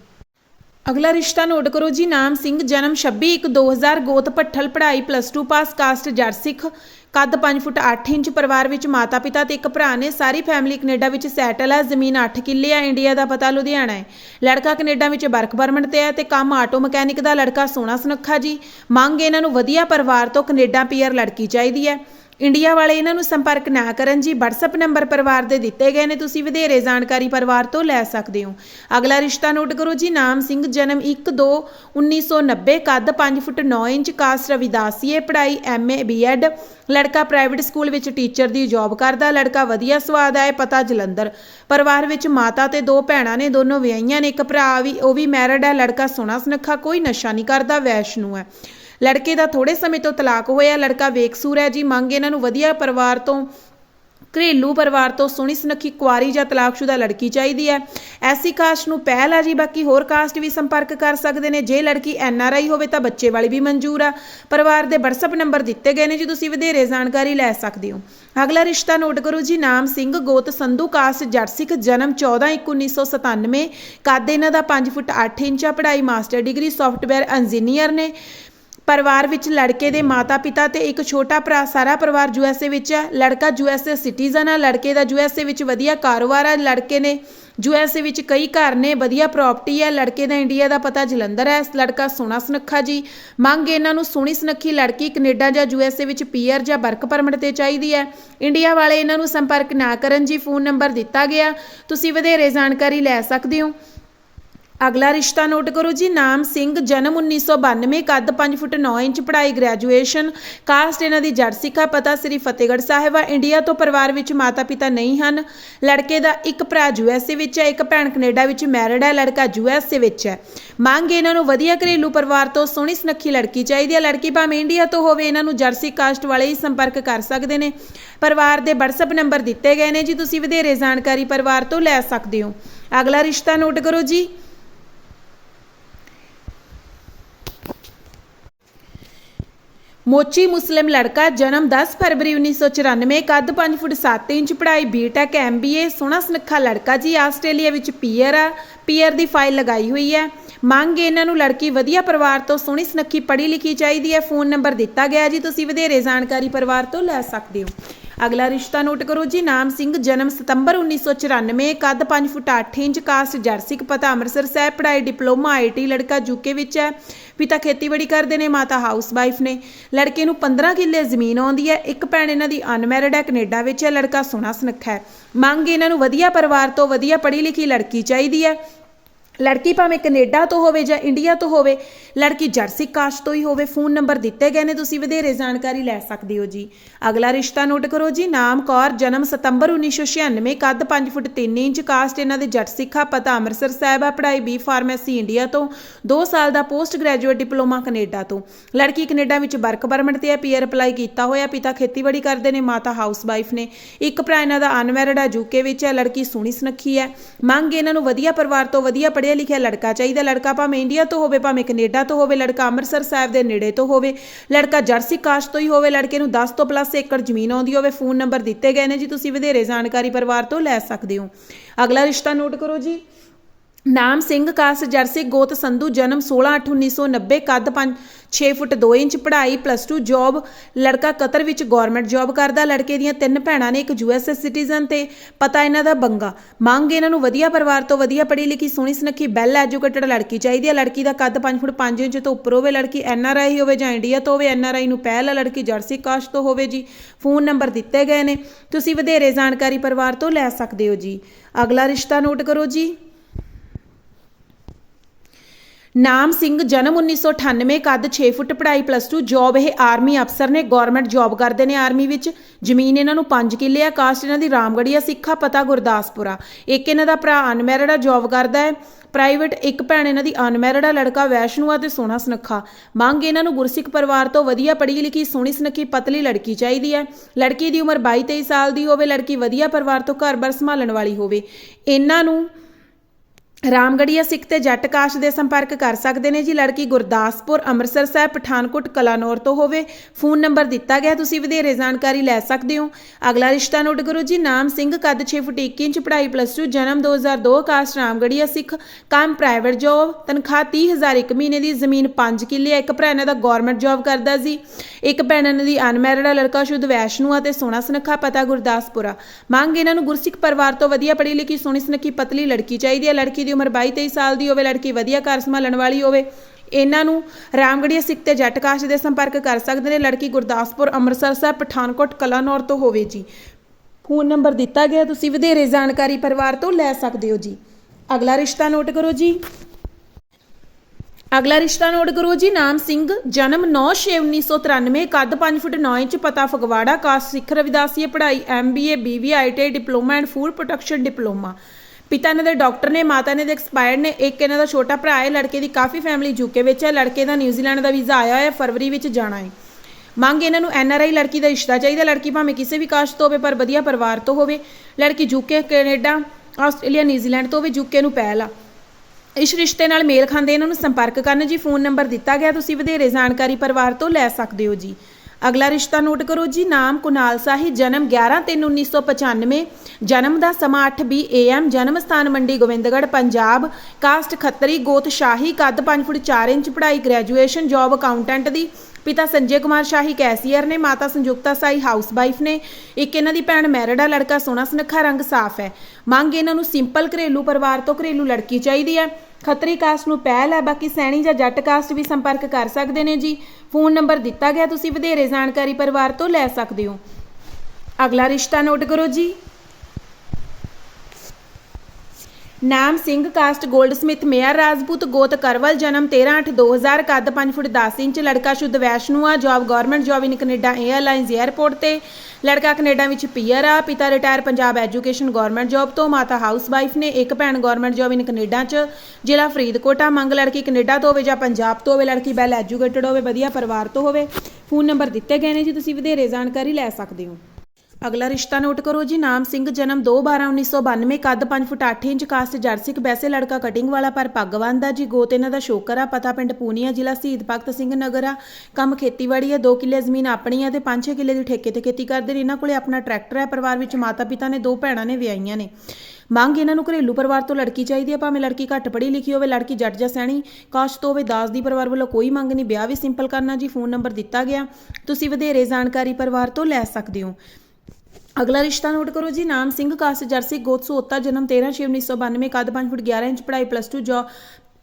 ਅਗਲਾ ਰਿਸ਼ਤਾ ਨੋਟ ਕਰੋ ਜੀ, ਨਾਮ ਸਿੰਘ, ਜਨਮ 26/1/2000 ਗੋਤ, ਭੱਠਲ ਪੜ੍ਹਾਈ ਪਲੱਸ 2 ਪਾਸ ਕਾਸਟ ਜੜ ਸਿੱਖ, ਕੱਦ 5 ਫੁੱਟ 8 ਇੰਚ, ਪਰਿਵਾਰ ਵਿੱਚ ਮਾਤਾ ਪਿਤਾ ਤੇ ਇੱਕ ਭਰਾ ਨੇ, ਸਾਰੀ ਫੈਮਿਲੀ ਕੈਨੇਡਾ ਵਿੱਚ ਸੈਟਲ ਹੈ, ਜ਼ਮੀਨ 8 ਕਿੱਲੇ ਆ ਇੰਡੀਆ ਦਾ ਪਤਾ ਲੁਧਿਆਣਾ ਹੈ। ਲੜਕਾ ਕੈਨੇਡਾ ਵਿੱਚ ਵਰਕ ਪਰਮਿਟ ਤੇ ਹੈ ਤੇ ਕੰਮ ਆਟੋ ਮਕੈਨਿਕ ਦਾ, ਲੜਕਾ ਸੋਹਣਾ ਸੁਨੱਖਾ ਜੀ। ਮੰਗ ਇਹਨਾਂ ਨੂੰ ਵਧੀਆ ਪਰਿਵਾਰ ਤੋਂ ਕੈਨੇਡਾ ਪੀਅਰ ਲੜਕੀ ਚਾਹੀਦੀ ਹੈ। ਇੰਡੀਆ ਵਾਲੇ ਇਹਨਾਂ ਨੂੰ ਸੰਪਰਕ ਨਾ ਕਰਨ ਜੀ, WhatsApp ਨੰਬਰ ਪਰਿਵਾਰ ਦੇ ਦਿੱਤੇ ਗਏ ਨੇ, ਤੁਸੀਂ ਵਧੇਰੇ ਜਾਣਕਾਰੀ ਪਰਿਵਾਰ ਤੋਂ ਲੈ ਸਕਦੇ ਹੋ। ਅਗਲਾ ਰਿਸ਼ਤਾ ਨੋਟ ਕਰੋ ਜੀ, ਨਾਮ ਸਿੰਘ, ਜਨਮ 1/2/1990 ਕੱਦ 5 ਫੁੱਟ 9 ਇੰਚ ਕਾਸਟ ਰਵਿਦਾਸੀਏ, ਪੜ੍ਹਾਈ ਐਮਏ ਬੀਐਡ। ਲੜਕਾ ਪ੍ਰਾਈਵੇਟ ਸਕੂਲ ਵਿੱਚ ਟੀਚਰ ਦੀ ਜੌਬ ਕਰਦਾ, ਲੜਕਾ ਵਧੀਆ ਸਵਾਦ ਹੈ ਪਤਾ ਜਲੰਧਰ। ਪਰਿਵਾਰ ਵਿੱਚ ਮਾਤਾ ਤੇ ਦੋ ਭੈਣਾਂ ਨੇ, ਦੋਨੋਂ ਵਿਆਹੀਆਂ ਨੇ, ਇੱਕ ਭਰਾ ਵੀ, ਉਹ ਵੀ ਮੈਰਿਡ ਹੈ, ਲੜਕਾ ਸੋਹਣਾ ਸੁਨੱਖਾ, ਕੋਈ ਨਸ਼ਾ ਨਹੀਂ ਕਰਦਾ, ਵੈਸ਼ਨੂ ਹੈ। ਲੜਕੇ ਦਾ ਥੋੜੇ ਸਮੇਂ ਤੋਂ ਤਲਾਕ ਹੋਇਆ। ਲੜਕਾ ਵੇਕਸੂਰ ਹੈ ਜੀ। ਮੰਗ ਇਹਨਾਂ ਨੂੰ ਵਧੀਆ ਪਰਿਵਾਰ ਤੋਂ, ਘਰੇਲੂ ਪਰਿਵਾਰ ਤੋਂ ਸੋਹਣੀ ਸੁਨੱਖੀ ਕੁਆਰੀ ਜਾਂ ਤਲਾਕਸ਼ੁਦਾ ਲੜਕੀ ਚਾਹੀਦੀ ਹੈ। ਐਸੀ ਕਾਸਟ ਨੂੰ ਪਹਿਲ ਆ ਜੀ। ਬਾਕੀ ਹੋਰ ਕਾਸਟ ਵੀ ਸੰਪਰਕ ਕਰ ਸਕਦੇ ਨੇ। ਜੇ ਲੜਕੀ ਐਨ ਆਰ ਆਈ ਹੋਵੇ ਤਾਂ ਬੱਚੇ ਵਾਲੀ ਵੀ ਮਨਜ਼ੂਰ ਆ। ਪਰਿਵਾਰ ਦੇ WhatsApp ਨੰਬਰ ਦਿੱਤੇ ਗਏ ਨੇ ਜੀ। ਤੁਸੀਂ ਵਧੇਰੇ ਜਾਣਕਾਰੀ ਲੈ ਸਕਦੇ ਹੋ। ਅਗਲਾ ਰਿਸ਼ਤਾ ਨੋਟ ਕਰੋ ਜੀ। ਨਾਮ ਸਿੰਘ ਗੋਤ ਸੰਧੂ ਕਾਸਟ ਜੱਟ ਸਿੱਖ ਜਨਮ 14/1/1997 ਕੱਦ ਇਹਨਾਂ ਦਾ 5 ਫੁੱਟ 8 ਇੰਚ ਆ। ਪੜ੍ਹਾਈ ਮਾਸਟਰ ਡਿਗਰੀ ਸੌਫਟਵੇਅਰ ਇੰਜੀਨੀਅਰ ਨੇ। ਪਰਿਵਾਰ ਵਿੱਚ ਲੜਕੇ ਦੇ ਮਾਤਾ-ਪਿਤਾ ਤੇ ਇੱਕ ਛੋਟਾ ਭਰਾ ਸਾਰਾ ਪਰਿਵਾਰ ਯੂਐਸਏ ਵਿੱਚ ਹੈ। ਲੜਕਾ ਯੂਐਸਏ ਸਿਟੀਜ਼ਨ ਆ ਲੜਕੇ ਦਾ ਯੂਐਸਏ ਵਿੱਚ ਵਧੀਆ ਕਾਰੋਬਾਰ ਹੈ। ਲੜਕੇ ਨੇ ਯੂਐਸਏ ਵਿੱਚ ਕਈ ਘਰ ਨੇ, ਵਧੀਆ ਪ੍ਰਾਪਰਟੀ ਹੈ। ਲੜਕੇ ਦਾ ਇੰਡੀਆ ਦਾ ਪਤਾ ਜਲੰਧਰ ਹੈ। ਲੜਕਾ ਸੋਹਣਾ ਸੁਨੱਖਾ ਜੀ। ਮੰਗ ਇਹਨਾਂ ਨੂੰ ਸੋਹਣੀ ਸੁਨੱਖੀ ਲੜਕੀ ਕੈਨੇਡਾ ਜਾਂ ਯੂਐਸਏ ਵਿੱਚ ਪੀਆਰ ਜਾਂ ਵਰਕ ਪਰਮਿਟ ਤੇ ਚਾਹੀਦੀ ਹੈ। ਇੰਡੀਆ ਵਾਲੇ ਇਹਨਾਂ ਨੂੰ ਸੰਪਰਕ ਨਾ ਕਰਨ ਜੀ ਫੋਨ ਨੰਬਰ ਦਿੱਤਾ ਗਿਆ। ਤੁਸੀਂ ਵਧੇਰੇ ਜਾਣਕਾਰੀ ਲੈ ਸਕਦੇ ਹੋ। ਅਗਲਾ ਰਿਸ਼ਤਾ ਨੋਟ ਕਰੋ ਜੀ, ਨਾਮ ਸਿੰਘ, ਜਨਮ 1992 ਕੱਦ 5 ਫੁੱਟ 9 ਇੰਚ, ਪੜ੍ਹਾਈ ਗ੍ਰੈਜੂਏਸ਼ਨ ਕਾਸਟ ਇਹਨਾਂ ਦੀ ਜੱਟ ਸਿੱਖਾ ਪਤਾ, ਸ੍ਰੀ ਫਤਿਹਗੜ੍ਹ ਸਾਹਿਬ ਆ। ਇੰਡੀਆ ਤੋਂ ਪਰਿਵਾਰ ਵਿੱਚ ਮਾਤਾ ਪਿਤਾ ਨਹੀਂ ਹਨ। ਲੜਕੇ ਦਾ ਇੱਕ ਭਰਾ ਯੂਐਸਏ ਵਿੱਚ ਹੈ, ਇੱਕ ਭੈਣ ਕੈਨੇਡਾ ਵਿੱਚ ਮੈਰਿਡ ਹੈ, ਲੜਕਾ ਯੂਐਸਏ ਵਿੱਚ ਹੈ। ਮੰਗ ਇਹਨਾਂ ਨੂੰ ਵਧੀਆ ਘਰੇਲੂ ਪਰਿਵਾਰ ਤੋਂ ਸੋਹਣੀ ਸੁਨੱਖੀ ਲੜਕੀ ਚਾਹੀਦੀ ਹੈ। ਲੜਕੀ ਭਾਵੇਂ ਇੰਡੀਆ ਤੋਂ ਹੋਵੇ, ਇਹਨਾਂ ਨੂੰ ਜਰਸੀ ਕਾਸਟ ਵਾਲੇ ਹੀ ਸੰਪਰਕ ਕਰ ਸਕਦੇ ਨੇ। ਪਰਿਵਾਰ ਦੇ WhatsApp ਨੰਬਰ ਦਿੱਤੇ ਗਏ ਨੇ ਜੀ, ਤੁਸੀਂ ਵਧੇਰੇ ਜਾਣਕਾਰੀ ਪਰਿਵਾਰ ਤੋਂ ਲੈ ਸਕਦੇ ਹੋ। ਅਗਲਾ ਰਿਸ਼ਤਾ ਨੋਟ ਕਰੋ ਜੀ ਮੋਚੀ ਮੁਸਲਿਮ ਲੜਕਾ ਜਨਮ 10 ਫਰਵਰੀ 1994 ਕੱਦ 5 ਫੁੱਟ 7 ਇੰਚ ਪੜ੍ਹਾਈ ਬੀਟੈਕ ਐਮਬੀਏ ਸੋਹਣਾ ਸੁਨੱਖਾ ਲੜਕਾ ਜੀ ਆਸਟ੍ਰੇਲੀਆ ਵਿੱਚ ਪੀਅਰ ਆ ਪੀਅਰ ਦੀ ਫਾਈਲ ਲਗਾਈ ਹੋਈ ਹੈ। ਮੰਗ ਇਹਨਾਂ ਨੂੰ ਲੜਕੀ ਵਧੀਆ ਪਰਿਵਾਰ ਤੋਂ ਸੋਹਣੀ ਸੁਨੱਖੀ ਪੜ੍ਹੀ ਲਿਖੀ ਚਾਹੀਦੀ ਹੈ। ਫੋਨ ਨੰਬਰ ਦਿੱਤਾ ਗਿਆ ਜੀ, ਤੁਸੀਂ ਵਧੇਰੇ ਜਾਣਕਾਰੀ ਪਰਿਵਾਰ ਤੋਂ ਲੈ ਸਕਦੇ ਹੋ। ਅਗਲਾ ਰਿਸ਼ਤਾ ਨੋਟ ਕਰੋ ਜੀ, ਨਾਮ ਸਿੰਘ, ਜਨਮ ਸਤੰਬਰ 1994 ਕੱਦ 5 ਫੁੱਟ 8 ਇੰਚ, ਕਾਸਟ ਜਰਸਿਕ ਪਤਾ ਅੰਮ੍ਰਿਤਸਰ ਸਾਹਿਬ, ਪੜ੍ਹਾਈ, ਡਿਪਲੋਮਾ ਆਈਟੀ ਲੜਕਾ ਯੂਕੇ ਵਿੱਚ ਹੈ। ਪਿਤਾ ਖੇਤੀਬਾੜੀ ਕਰਦੇ ਨੇ, ਮਾਤਾ ਹਾਊਸ ਵਾਈਫ ਨੇ। ਲੜਕੇ ਨੂੰ 15 ਕਿੱਲੇ ਜ਼ਮੀਨ ਆਉਂਦੀ ਹੈ, ਇੱਕ ਭੈਣ ਇਹਨਾਂ ਦੀ ਅਨਮੈਰਿਡ ਹੈ, ਕੈਨੇਡਾ ਵਿੱਚ ਹੈ, ਲੜਕਾ ਸੋਹਣਾ ਸੁਨੱਖਾ ਹੈ। ਮੰਗ ਇਹਨਾਂ ਨੂੰ ਵਧੀਆ ਪਰਿਵਾਰ ਤੋਂ ਵਧੀਆ ਪੜ੍ਹੀ ਲਿਖੀ ਲੜਕੀ ਚਾਹੀਦੀ ਹੈ। ਲੜਕੀ ਭਾਵੇਂ ਕੈਨੇਡਾ ਤੋਂ ਹੋਵੇ ਜਾਂ ਇੰਡੀਆ ਤੋਂ ਹੋਵੇ, ਲੜਕੀ ਜਰਸੀ ਕਾਸਟ ਤੋਂ ਹੀ ਹੋਵੇ, ਫੋਨ ਨੰਬਰ ਦਿੱਤੇ ਗਏ ਨੇ, ਤੁਸੀਂ ਵਧੇਰੇ ਜਾਣਕਾਰੀ ਲੈ ਸਕਦੇ ਹੋ ਜੀ। ਅਗਲਾ ਰਿਸ਼ਤਾ ਨੋਟ ਕਰੋ ਜੀ, ਨਾਮ ਕੌਰ, ਜਨਮ ਸਤੰਬਰ 1996 ਕੱਦ 5 ਫੁੱਟ 3 ਇੰਚ ਕਾਸਟ ਇਹਨਾਂ ਦੇ ਜੱਟ ਸਿੱਖਾ ਪਤਾ, ਅੰਮ੍ਰਿਤਸਰ ਸਾਹਿਬ ਆ, ਪੜ੍ਹਾਈ ਬੀ ਫਾਰਮੇਸੀ ਇੰਡੀਆ ਤੋਂ 2 ਸਾਲ ਦਾ ਪੋਸਟ ਗ੍ਰੈਜੂਏਟ ਡਿਪਲੋਮਾ ਕੈਨੇਡਾ ਤੋਂ। ਲੜਕੀ ਕੈਨੇਡਾ ਵਿੱਚ ਵਰਕ ਪਰਮਿਟ ਤੇ ਹੈ ਪੀਆਰ ਅਪਲਾਈ ਕੀਤਾ ਹੋਇਆ, ਪਿਤਾ ਖੇਤੀਬਾੜੀ ਕਰਦੇ ਨੇ, ਮਾਤਾ ਹਾਊਸ ਵਾਈਫ ਨੇ। ਇੱਕ ਭਰਾ ਇਹਨਾਂ ਦਾ ਅਨਮੈਰਿਡ ਆ ਯੂਕੇ ਵਿੱਚ ਹੈ, ਲੜਕੀ ਸੋਹਣੀ ਸੁਨੱਖੀ ਹੈ। ਮੰਗ ਇਹਨਾਂ ਨੂੰ ਵਧੀਆ ਪਰਿਵਾਰ ਤੋਂ ਵਧੀਆ ਪੜ੍ਹਿਆ ਲਿਖਿਆ ਲੜਕਾ ਚਾਹੀਦਾ। ਲੜਕਾ ਭਾਵੇਂ ਇੰਡੀਆ ਤੋਂ ਹੋਵੇ, ਭਾਵੇਂ ਕੈਨੇਡਾ ਤੋਂ ਹੋਵੇ, ਲੜਕਾ ਅੰਮ੍ਰਿਤਸਰ ਸਾਹਿਬ ਦੇ ਨੇੜੇ ਤੋਂ ਹੋਵੇ, ਲੜਕਾ ਜਰਸੀ ਕਾਸਟ ਤੋਂ ਹੀ ਹੋਵੇ, ਲੜਕੇ ਨੂੰ 10 ਤੋਂ ਪਲੱਸ ਏਕੜ ਜ਼ਮੀਨ ਆਉਂਦੀ ਹੋਵੇ, ਫੋਨ ਨੰਬਰ ਦਿੱਤੇ ਗਏ ਨੇ ਜੀ, ਤੁਸੀਂ ਵਧੇਰੇ ਜਾਣਕਾਰੀ ਪਰਿਵਾਰ ਤੋਂ ਲੈ ਸਕਦੇ ਹੋ। ਅਗਲਾ ਰਿਸ਼ਤਾ ਨੋਟ ਕਰੋ ਜੀ। ਨਾਮ ਸਿੰਘ, ਕਾਸ, ਜਰਸੀ, ਗੋਤ, ਸੰਧੂ, ਜਨਮ 16/8/1990 ਕੱਦ 5 6 ਫੁੱਟ 2 ਇੰਚ, ਪੜ੍ਹਾਈ ਪਲੱਸ 2 ਜੌਬ ਲੜਕਾ ਕਤਰ ਵਿੱਚ ਗਵਰਨਮੈਂਟ ਜੌਬ ਕਰਦਾ, ਲੜਕੇ ਦੀਆਂ ਤਿੰਨ ਭੈਣਾਂ ਨੇ ਇੱਕ ਯੂਐਸਏ ਸਿਟੀਜ਼ਨ ਤੇ ਪਤਾ ਇਹਨਾਂ ਦਾ ਬੰਗਾ। ਮੰਗ ਇਹਨਾਂ ਨੂੰ ਵਧੀਆ ਪਰਿਵਾਰ ਤੋਂ ਵਧੀਆ ਪੜ੍ਹੀ ਲਿਖੀ, ਸੋਹਣੀ ਸੁਨੱਖੀ ਵੈਲ ਐਜੂਕੇਟਡ ਲੜਕੀ ਚਾਹੀਦੀ ਹੈ। ਲੜਕੀ ਦਾ ਕੱਦ 5 ਫੁੱਟ 5 ਇੰਚ ਤੋਂ ਉੱਪਰ ਹੋਵੇ ਲੜਕੀ ਐਨਆਰਆਈ ਹੋਵੇ ਜਾਂ ਇੰਡੀਆ ਤੋਂ ਹੋਵੇ ਐਨਆਰਆਈ ਨੂੰ ਪਹਿਲ ਹੈ ਲੜਕੀ, ਜਰਸੀ ਕਾਸਟ ਤੋਂ ਹੋਵੇ ਜੀ। ਫੋਨ ਨੰਬਰ ਦਿੱਤੇ ਗਏ ਨੇ। ਤੁਸੀਂ ਵਧੇਰੇ ਜਾਣਕਾਰੀ ਪਰਿਵਾਰ ਤੋਂ ਲੈ ਸਕਦੇ ਹੋ ਜੀ। ਅਗਲਾ ਰਿਸ਼ਤਾ ਨੋਟ ਕਰੋ ਜੀ। ਨਾਮ ਸਿੰਘ, ਜਨਮ 1998 ਕੱਦ 6 ਫੁੱਟ, ਪੜ੍ਹਾਈ ਪਲੱਸ 2 ਜੌਬ ਇਹ ਆਰਮੀ ਅਫਸਰ ਨੇ ਗਵਰਨਮੈਂਟ ਜੌਬ ਕਰਦੇ ਨੇ ਆਰਮੀ ਵਿੱਚ। ਜ਼ਮੀਨ ਇਹਨਾਂ ਨੂੰ 5 ਕਿੱਲੇ ਆ ਕਾਸਟ ਇਹਨਾਂ ਦੀ ਰਾਮਗੜੀਆ ਸਿੱਖਾ ਪਤਾ, ਗੁਰਦਾਸਪੁਰਾ। ਇੱਕ ਇਹਨਾਂ ਦਾ ਭਰਾ ਅਨਮੈਰਿਡ ਆ ਜੌਬ ਕਰਦਾ ਹੈ। ਪ੍ਰਾਈਵੇਟ ਇੱਕ ਭੈਣ ਇਹਨਾਂ ਦੀ ਅਨਮੈਰਿਡ ਆ, ਲੜਕਾ ਵੈਸ਼ਨੂ ਆ ਤੇ ਸੋਹਣਾ ਸੁਨੱਖਾ। ਮੰਗ ਇਹਨਾਂ ਨੂੰ ਗੁਰਸਿੱਖ ਪਰਿਵਾਰ ਤੋਂ ਵਧੀਆ ਪੜ੍ਹੀ ਲਿਖੀ, ਸੋਹਣੀ ਸੁਨੱਖੀ, ਪਤਲੀ ਲੜਕੀ ਚਾਹੀਦੀ ਹੈ। ਲੜਕੀ ਦੀ ਉਮਰ 22 23 ਸਾਲ ਦੀ ਹੋਵੇ, ਲੜਕੀ ਵਧੀਆ ਪਰਿਵਾਰ ਤੋਂ ਘਰ-ਬਾਰ ਸੰਭਾਲਣ ਵਾਲੀ ਹੋਵੇ। ਇਹਨਾਂ ਨੂੰ ਰਾਮਗੜੀਆ ਸਿੱਖ ਤੇ ਜੱਟ ਕਾਸ਼ ਦੇ ਸੰਪਰਕ ਕਰ ਸਕਦੇ ਨੇ ਜੀ। ਲੜਕੀ ਗੁਰਦਾਸਪੁਰ, ਅੰਮ੍ਰਿਤਸਰ ਸਾਹਿਬ, ਪਠਾਨਕੋਟ, ਕਲਾਨੌਰ ਤੋਂ ਹੋਵੇ, ਫੋਨ ਨੰਬਰ ਦਿੱਤਾ ਗਿਆ ਤੁਸੀਂ ਵਧੇਰੇ ਜਾਣਕਾਰੀ ਲੈ ਸਕਦੇ ਹੋ। ਅਗਲਾ ਰਿਸ਼ਤਾ ਨੋਟ ਕਰੋ ਜੀ। ਨਾਮ ਸਿੰਘ, ਕੱਦ 6 ਫੁੱਟ 1 ਇੰਚ, ਪੜ੍ਹਾਈ ਪਲੱਸ 2 ਜਨਮ 2002 ਕਾਸਟ ਰਾਮਗੜੀਆ ਸਿੱਖ, ਕੰਮ ਪ੍ਰਾਈਵੇਟ ਜੌਬ ਤਨਖਾਹ 30000 ਇੱਕ ਮਹੀਨੇ ਦੀ, ਜ਼ਮੀਨ 5 ਕਿੱਲੇ ਇੱਕ ਭਰਾ ਇਹਨਾਂ ਦਾ ਗਵਰਨਮੈਂਟ ਜੌਬ ਕਰਦਾ ਸੀ ਇੱਕ ਭੈਣ ਇਹਨਾਂ ਦੀ ਅਨਮੈਰਿਡ ਆ, ਲੜਕਾ ਸ਼ੁੱਧ ਵੈਸ਼ਨੂ ਅਤੇ ਤੇ ਸੋਹਣਾ ਸੁਨੱਖਾ ਪਤਾ ਗੁਰਦਾਸਪੁਰਾ ਮੰਗ ਇਹਨਾਂ ਨੂੰ ਗੁਰਸਿੱਖ ਪਰਿਵਾਰ ਤੋਂ ਵਧੀਆ ਪੜ੍ਹੀ ਲਿਖੀ, ਸੋਹਣੀ ਸੁਨੱਖੀ ਪਤਲੀ ਲੜਕੀ ਚਾਹੀਦੀ ਹੈ ਲੜਕੀ ਦੀ ਉਮਰ 22 23 ਸਾਲ ਦੀ ਹੋਵੇ, ਲੜਕੀ ਵਧੀਆ ਘਰ ਸੰਭਾਲਣ ਵਾਲੀ ਹੋਵੇ, ਇਹਨਾਂ ਨੂੰ ਰਾਮਗੜੀਆ ਸਿੱਖ ਤੇ ਜੱਟ ਦੇ ਸੰਪਰਕ ਕਰ ਸਕਦੇ ਨੇ। ਲੜਕੀ ਗੁਰਦਾਸਪੁਰ, ਅੰਮ੍ਰਿਤਸਰ ਸਾਹਿਬ, ਪਠਾਨਕੋਟ, ਕਲਾਨੌਰ ਤੋਂ ਹੋਵੇ ਜੀ। ਫੋਨ ਨੰਬਰ ਦਿੱਤਾ ਗਿਆ, ਤੁਸੀਂ ਵਧੇਰੇ ਜਾਣਕਾਰੀ ਪਰਿਵਾਰ ਤੋਂ ਲੈ ਸਕਦੇ ਹੋ ਜੀ। ਅਗਲਾ ਰਿਸ਼ਤਾ ਨੋਟ ਕਰੋ ਜੀ। ਅਗਲਾ ਰਿਸ਼ਤਾ ਨੋਟ ਕਰੋ ਜੀ, ਨਾਮ ਸਿੰਘ, ਜਨਮ 9/6/1993 ਕੱਦ 5 ਫੁੱਟ 9 ਇੰਚ, ਪਤਾ ਫਗਵਾੜਾ, ਕਾਸ ਸਿੱਖ ਰਵਿਦਾਸੀਏ, ਪੜ੍ਹਾਈ MBA BV IT diploma and food protection diploma. ਪਿਤਾ ਇਹਨਾਂ ਦੇ ਡਾਕਟਰ ਨੇ, ਮਾਤਾ ਇਹਨਾਂ ਦੇ ਐਕਸਪਾਇਰਡ ਨੇ, ਇੱਕ ਇਹਨਾਂ ਦਾ ਛੋਟਾ ਭਰਾ ਹੈ, ਲੜਕੇ ਦੀ ਕਾਫੀ ਫੈਮਿਲੀ ਯੂਕੇ ਵਿੱਚ ਹੈ, ਲੜਕੇ ਦਾ ਨਿਊਜ਼ੀਲੈਂਡ ਦਾ ਵੀਜ਼ਾ ਆਇਆ ਹੋਇਆ, ਫਰਵਰੀ ਵਿੱਚ ਜਾਣਾ ਹੈ। ਮੰਗ ਇਹਨਾਂ ਨੂੰ ਐਨਆਰਆਈ ਲੜਕੀ ਦਾ ਰਿਸ਼ਤਾ ਚਾਹੀਦਾ, ਲੜਕੀ ਭਾਵੇਂ ਕਿਸੇ ਵੀ ਕਾਸਟ ਤੋਂ ਹੋਵੇ, ਪਰ ਵਧੀਆ ਪਰਿਵਾਰ ਤੋਂ ਹੋਵੇ। ਲੜਕੀ ਯੂਕੇ ਕੈਨੇਡਾ, ਆਸਟ੍ਰੇਲੀਆ ਨਿਊਜ਼ੀਲੈਂਡ ਤੋਂ ਹੋਵੇ ਯੂਕੇ ਨੂੰ ਪਹਿਲ ਆ। ਇਸ ਰਿਸ਼ਤੇ ਨਾਲ ਮੇਲ ਖਾਂਦੇ ਇਹਨਾਂ ਨੂੰ ਸੰਪਰਕ ਕਰਨ ਜੀ, ਫੋਨ ਨੰਬਰ ਦਿੱਤਾ ਗਿਆ, ਤੁਸੀਂ ਵਧੇਰੇ ਜਾਣਕਾਰੀ ਪਰਿਵਾਰ ਤੋਂ ਲੈ ਸਕਦੇ ਹੋ ਜੀ। ਅਗਲਾ ਰਿਸ਼ਤਾ ਨੋਟ ਕਰੋ ਜੀ, ਨਾਮ ਕੁਨਾਲ ਸਾਹੀ, ਜਨਮ 11/3/1995 ਜਨਮ ਦਾ ਸਮਾਂ 8:20 AM ਜਨਮ ਸਥਾਨ ਮੰਡੀ ਗੋਬਿੰਦਗੜ੍ਹ, ਪੰਜਾਬ, ਕਾਸਟ ਖੱਤਰੀ, ਗੋਤ ਸ਼ਾਹੀ, ਕੱਦ 5 ਫੁੱਟ 4 ਇੰਚ ਪੜ੍ਹਾਈ, ਗ੍ਰੈਜੂਏਸ਼ਨ, ਜੌਬ ਅਕਾਊਂਟੈਂਟ ਦੀ ਪਿਤਾ ਸੰਜੇ ਕੁਮਾਰ ਸ਼ਾਹੀ ਕੈਸੀਅਰ ਨੇ, ਮਾਤਾ ਸੰਯੁਕਤਾ ਸਾਈ ਹਾਊਸ ਵਾਈਫ ਨੇ, ਇੱਕ ਇਹਨਾਂ ਦੀ ਭੈਣ ਮੈਰਿਡ ਆ, ਲੜਕਾ ਸੋਹਣਾ ਸੁਨੱਖਾ ਰੰਗ ਸਾਫ਼ ਹੈ। ਮੰਗ ਇਹਨਾਂ ਨੂੰ ਸਿੰਪਲ ਘਰੇਲੂ ਪਰਿਵਾਰ ਤੋਂ ਘਰੇਲੂ ਲੜਕੀ ਚਾਹੀਦੀ ਹੈ। ਖੱਤਰੀ ਕਾਸਟ ਨੂੰ ਪਹਿਲ ਹੈ, ਬਾਕੀ ਸੈਣੀ ਜਾਂ ਜੱਟ ਕਾਸਟ ਵੀ ਸੰਪਰਕ ਕਰ ਸਕਦੇ ਨੇ ਜੀ। ਫੋਨ ਨੰਬਰ ਦਿੱਤਾ ਗਿਆ, ਤੁਸੀਂ ਵਧੇਰੇ ਜਾਣਕਾਰੀ ਪਰਿਵਾਰ ਤੋਂ ਲੈ ਸਕਦੇ ਹੋ। ਅਗਲਾ ਰਿਸ਼ਤਾ ਨੋਟ ਕਰੋ ਜੀ। ਨਾਮ Singh, caste goldsmith Mair Rajput, ਗੋਤ ਕਰਵਲ, ਜਨਮ 13/8/2000 ਕੱਦ 5 ਫੁੱਟ 10 ਇੰਚ, ਲੜਕਾ ਸ਼ੁੱਧ ਵੈਸ਼ਨੂ ਆ job government job in Canada airlines airport ਤੇ, ਲੜਕਾ ਕੈਨੇਡਾ ਵਿੱਚ ਪੀਅਰ ਆ, ਪਿਤਾ retire Punjab education government job ਤੋਂ, ਮਾਤਾ ਹਾਊਸਵਾਈਫ ਨੇ, ਇੱਕ ਭੈਣ ਗਵਰਨਮੈਂਟ ਜੌਬ ਇਨ ਕੈਨੇਡਾ 'ਚ, ਜ਼ਿਲ੍ਹਾ ਫਰੀਦਕੋਟ ਆ ਮੰਗ ਲੜਕੀ ਕੈਨੇਡਾ ਤੋਂ ਹੋਵੇ ਜਾਂ ਪੰਜਾਬ ਤੋਂ ਹੋਵੇ, ਲੜਕੀ ਵੈਲ ਐਜੂਕੇਟਡ ਹੋਵੇ, ਵਧੀਆ ਪਰਿਵਾਰ ਤੋਂ ਹੋਵੇ, ਫੋਨ ਨੰਬਰ ਦਿੱਤੇ ਗਏ ਨੇ ਜੀ, ਤੁਸੀਂ ਵਧੇਰੇ ਜਾਣਕਾਰੀ ਲੈ ਸਕਦੇ ਹੋ। ਅਗਲਾ ਰਿਸ਼ਤਾ ਨੋਟ ਕਰੋ ਜੀ, ਨਾਮ ਸਿੰਘ, ਜਨਮ 2/12/1992 ਕੱਦ 5 ਫੁੱਟ 8 ਇੰਚ, ਕਾਸਟ ਜਰਸਿਕ ਵੈਸੇ ਲੜਕਾ ਕਟਿੰਗ ਵਾਲਾ, ਪਰ ਪੱਗ ਬੰਨਦਾ ਜੀ, ਗੋਤ ਇਹਨਾਂ ਦਾ ਸ਼ੋਕਰ ਆ ਪਤਾ ਪਿੰਡ ਪੂਨੀਆ ਜ਼ਿਲ੍ਹਾ, ਸ਼ਹੀਦ ਭਗਤ ਸਿੰਘ ਨਗਰ ਆ। ਕੰਮ ਖੇਤੀਬਾੜੀ ਆ 2 ਕਿੱਲੇ ਜ਼ਮੀਨ ਆਪਣੀ ਆ ਤੇ 5-6 ਕਿੱਲੇ ਦੀ ਠੇਕੇ ਤੇ ਖੇਤੀ ਕਰਦੇ ਨੇ। ਇਹਨਾਂ ਕੋਲੇ ਆਪਣਾ ਟਰੈਕਟਰ ਹੈ ਪਰਿਵਾਰ ਵਿੱਚ ਮਾਤਾ ਪਿਤਾ ਨੇ, ਦੋ ਭੈਣਾਂ ਨੇ, ਵਿਆਹੀਆਂ ਨੇ। ਮੰਗ ਇਹਨਾਂ ਨੂੰ ਘਰੇਲੂ ਪਰਿਵਾਰ ਤੋਂ ਲੜਕੀ ਚਾਹੀਦੀ ਹੈ ਭਾਵੇਂ ਲੜਕੀ ਘੱਟ ਪੜ੍ਹੀ ਲਿਖੀ ਹੋਵੇ, ਲੜਕੀ ਜੱਟ ਜਾਂ ਸੈਣੀ। ਕਾਸਟ ਤੋਂ ਹੋਵੇ, ਦਾਸ ਦੀ ਪਰਿਵਾਰ ਵੱਲੋਂ ਕੋਈ ਮੰਗ ਨਹੀਂ, ਵਿਆਹ ਵੀ ਸਿੰਪਲ ਕਰਨਾ ਜੀ, ਫੋਨ ਨੰਬਰ ਦਿੱਤਾ ਗਿਆ। ਤੁਸੀਂ ਵਧੇਰੇ ਜਾਣਕਾਰੀ ਪਰਿਵਾਰ ਤੋਂ ਲੈ ਸਕਦੇ ਹੋ। ਅਗਲਾ ਰਿਸ਼ਤਾ ਨੋਟ ਕਰੋ ਜੀ, ਨਾਮ ਸਿੰਘ ਕਾਸ ਜਰਸੀ ਗੋਤਸੋਤਾ ਜਨਮ 13/6/1992 ਕੱਦ 5 ਫੁੱਟ 11 ਇੰਚ, ਪੜ੍ਹਾਈ ਪਲੱਸ 2 ਜੋ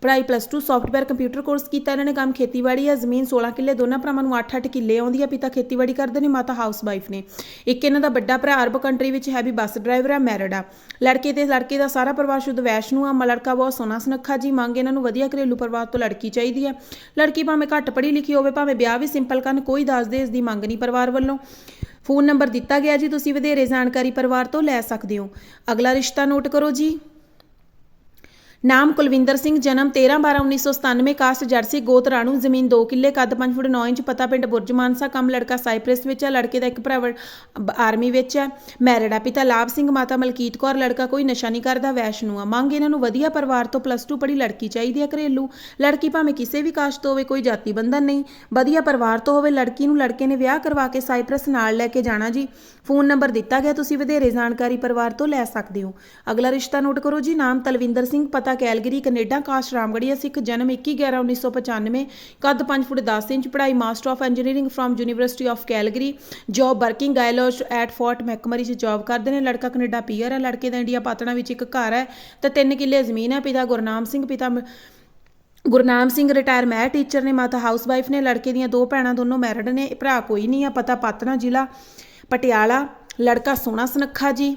ਪੜ੍ਹਾਈ ਪਲੱਸ 2 ਸੌਫਟਵੇਅਰ ਕੰਪਿਊਟਰ ਕੋਰਸ ਕੀਤਾ ਇਹਨਾਂ ਨੇ, ਕੰਮ ਖੇਤੀਬਾੜੀ ਆ ਜ਼ਮੀਨ 16 ਕਿੱਲੇ, ਦੋਨਾਂ ਭਰਾਵਾਂ ਨੂੰ 8-8 ਕਿੱਲੇ ਆਉਂਦੀ ਹੈ, ਪਿਤਾ ਖੇਤੀਬਾੜੀ ਕਰਦੇ ਨੇ, ਮਾਤਾ ਹਾਊਸ ਵਾਈਫ ਨੇ। ਇੱਕ ਇਹਨਾਂ ਦਾ ਵੱਡਾ ਭਰਾ ਅਰਬ ਕੰਟਰੀ ਵਿੱਚ ਹੈ, ਵੀ ਬੱਸ ਡਰਾਈਵਰ ਆ ਮੈਰਿਡ ਆ। ਲੜਕੇ ਤੇ ਲੜਕੇ ਦਾ ਸਾਰਾ ਪਰਿਵਾਰ ਸ਼ੁੱਧ ਵੈਸ਼ਨੂ ਆ ਲੜਕਾ ਬਹੁਤ ਸੋਹਣਾ ਸੁਨੱਖਾ ਜੀ, ਮੰਗ ਇਹਨਾਂ ਨੂੰ ਵਧੀਆ ਘਰੇਲੂ ਪਰਿਵਾਰ ਤੋਂ ਲੜਕੀ ਚਾਹੀਦੀ ਹੈ। ਲੜਕੀ ਭਾਵੇਂ ਘੱਟ ਪੜ੍ਹੀ ਲਿਖੀ ਹੋਵੇ, ਭਾਵੇਂ ਵਿਆਹ ਵੀ ਸਿੰਪਲ ਕਰਨ ਕੋਈ ਦੱਸ ਦੇ ਇਸ ਦੀ ਮੰਗ ਨਹੀਂ ਪਰਿਵਾਰ ਵੱਲੋਂ। ਫੋਨ ਨੰਬਰ ਦਿੱਤਾ ਗਿਆ ਜੀ, ਤੁਸੀਂ ਵਧੇਰੇ ਜਾਣਕਾਰੀ ਪਰਿਵਾਰ ਤੋਂ ਲੈ ਸਕਦੇ ਹੋ। ਅਗਲਾ ਰਿਸ਼ਤਾ ਨੋਟ ਕਰੋ ਜੀ। ਨਾਮ ਕੁਲਵਿੰਦਰ ਸਿੰਘ, ਜਨਮ 13/12/1997 ਕਾਸਟ ਜਰਸੀ, ਗੋਤ ਰਾਣੂ, ਜ਼ਮੀਨ 2 ਕਿੱਲੇ, ਕੱਦ 5 ਫੁੱਟ 9 ਇੰਚ, ਪਤਾ ਪਿੰਡ ਬੁਰਜ ਮਾਨਸਾ, ਕੰਮ ਲੜਕਾ ਸਾਈਪ੍ਰੈਸ ਵਿੱਚ ਹੈ, ਲੜਕੇ ਦਾ ਇੱਕ ਭਰਾ ਆਰਮੀ ਵਿੱਚ ਹੈ, ਮੈਰਿਡ ਆ ਪਿਤਾ ਲਾਭ ਸਿੰਘ, ਮਾਤਾ ਮਲਕੀਤ ਕੌਰ, ਲੜਕਾ ਕੋਈ ਨਸ਼ਾ ਨਹੀਂ ਕਰਦਾ, ਵੈਸ਼ਨੂ ਆ। ਮੰਗ ਇਹਨਾਂ ਨੂੰ ਵਧੀਆ ਪਰਿਵਾਰ ਤੋਂ ਪਲੱਸ 2 ਪੜ੍ਹੀ ਲੜਕੀ ਚਾਹੀਦੀ ਹੈ ਘਰੇਲੂ। ਲੜਕੀ ਭਾਵੇਂ ਕਿਸੇ ਵੀ ਕਾਸਟ ਤੋਂ ਹੋਵੇ, ਕੋਈ ਜਾਤੀ ਬੰਧਨ ਨਹੀਂ। ਵਧੀਆ ਪਰਿਵਾਰ ਤੋਂ ਹੋਵੇ, ਲੜਕੀ ਨੂੰ ਲੜਕੇ ਨੇ ਵਿਆਹ ਕਰਵਾ ਕੇ ਸਾਈਪ੍ਰਸ ਨਾਲ ਲੈ ਕੇ ਜਾਣਾ ਜੀ। ਫੋਨ ਨੰਬਰ ਦਿੱਤਾ ਗਿਆ, ਤੁਸੀਂ ਵਧੇਰੇ ਜਾਣਕਾਰੀ ਪਰਿਵਾਰ ਤੋਂ ਲੈ ਸਕਦੇ ਹੋ। ਅਗਲਾ ਰਿਸ਼ਤਾ ਨੋਟ ਕਰੋ ਜੀ, ਨਾਮ ਤਲਵਿੰਦਰ ਸਿੰਘ, ਪਤਾ Calgary, Canada caste Ramgarhia Sikh ਜਨਮ 21/11/1995 ਕੱਦ 5 ਫੁੱਟ 10 ਇੰਚ, ਪੜ੍ਹਾਈ master of engineering from university of Calgary job working ਗਾਇਲੋਸ at Fort McMurray 'ਚ ਜੌਬ ਕਰਦੇ ਨੇ। ਲੜਕਾ ਕੈਨੇਡਾ ਪੀਆਰ ਹੈ, ਲੜਕੇ ਦਾ ਇੰਡੀਆ ਪਾਤਣਾ ਵਿੱਚ ਇੱਕ ਘਰ ਹੈ ਤੇ 3 ਕਿੱਲੇ ਜ਼ਮੀਨ ਹੈ। ਪਿਤਾ ਗੁਰਨਾਮ ਸਿੰਘ, ਪਿਤਾ Gurnam Singh retire math teacher ਨੇ, ਮਾਤਾ ਹਾਊਸਵਾਈਫ਼ ਨੇ। ਲੜਕੇ ਦੀਆਂ ਦੋ ਭੈਣਾਂ ਦੋਨੋਂ ਮੈਰਿਡ ਨੇ, ਭਰਾ ਕੋਈ ਨਹੀਂ ਆ, ਪਤਾ ਪਾਤਨਾ ਜ਼ਿਲ੍ਹਾ ਪਟਿਆਲਾ। ਲੜਕਾ ਸੋਹਣਾ ਸੁਨੱਖਾ ਜੀ।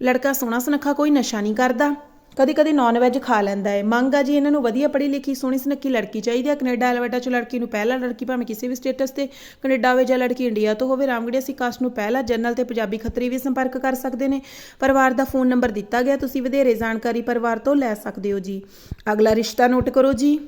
ਲੜਕਾ ਸੋਹਣਾ ਸੁਨੱਖਾ ਕੋਈ ਨਸ਼ਾ ਨਹੀਂ ਕਰਦਾ। ਕਦੀ ਕਦੀ ਨਾਨ ਵੈਜ ਖਾ ਲੈਂਦਾ ਹੈ ਮੰਗ ਆ ਜੀ ਇਹਨਾਂ ਨੂੰ ਵਧੀਆ ਪੜ੍ਹੀ ਲਿਖੀ, ਸੋਹਣੀ ਸੁਨੱਖੀ ਲੜਕੀ ਚਾਹੀਦੀ ਹੈ ਕੈਨੇਡਾ ਐਲਵਰਟਾ ਚ ਲੜਕੀ ਨੂੰ ਪਹਿਲਾਂ ਲੜਕੀ ਭਾਵੇਂ ਕਿਸੇ ਵੀ ਸਟੇਟਸ ਤੇ, ਕੈਨੇਡਾ ਹੋਵੇ ਜਾਂ ਲੜਕੀ ਇੰਡੀਆ ਤੋਂ ਹੋਵੇ ਰਾਮਗੜੀਆ ਸੀ ਕਾਸਟ ਨੂੰ ਪਹਿਲਾ, ਜਨਰਲ ਤੇ ਪੰਜਾਬੀ ਖੱਤਰੀ ਵੀ ਸੰਪਰਕ ਕਰ ਸਕਦੇ ਨੇ। ਪਰਿਵਾਰ ਦਾ ਫੋਨ ਨੰਬਰ ਦਿੱਤਾ ਗਿਆ, ਤੁਸੀਂ ਵਧੇਰੇ ਜਾਣਕਾਰੀ ਪਰਿਵਾਰ ਤੋਂ ਲੈ ਸਕਦੇ ਹੋ ਜੀ। ਅਗਲਾ ਰਿਸ਼ਤਾ ਨੋਟ ਕਰੋ ਜੀ।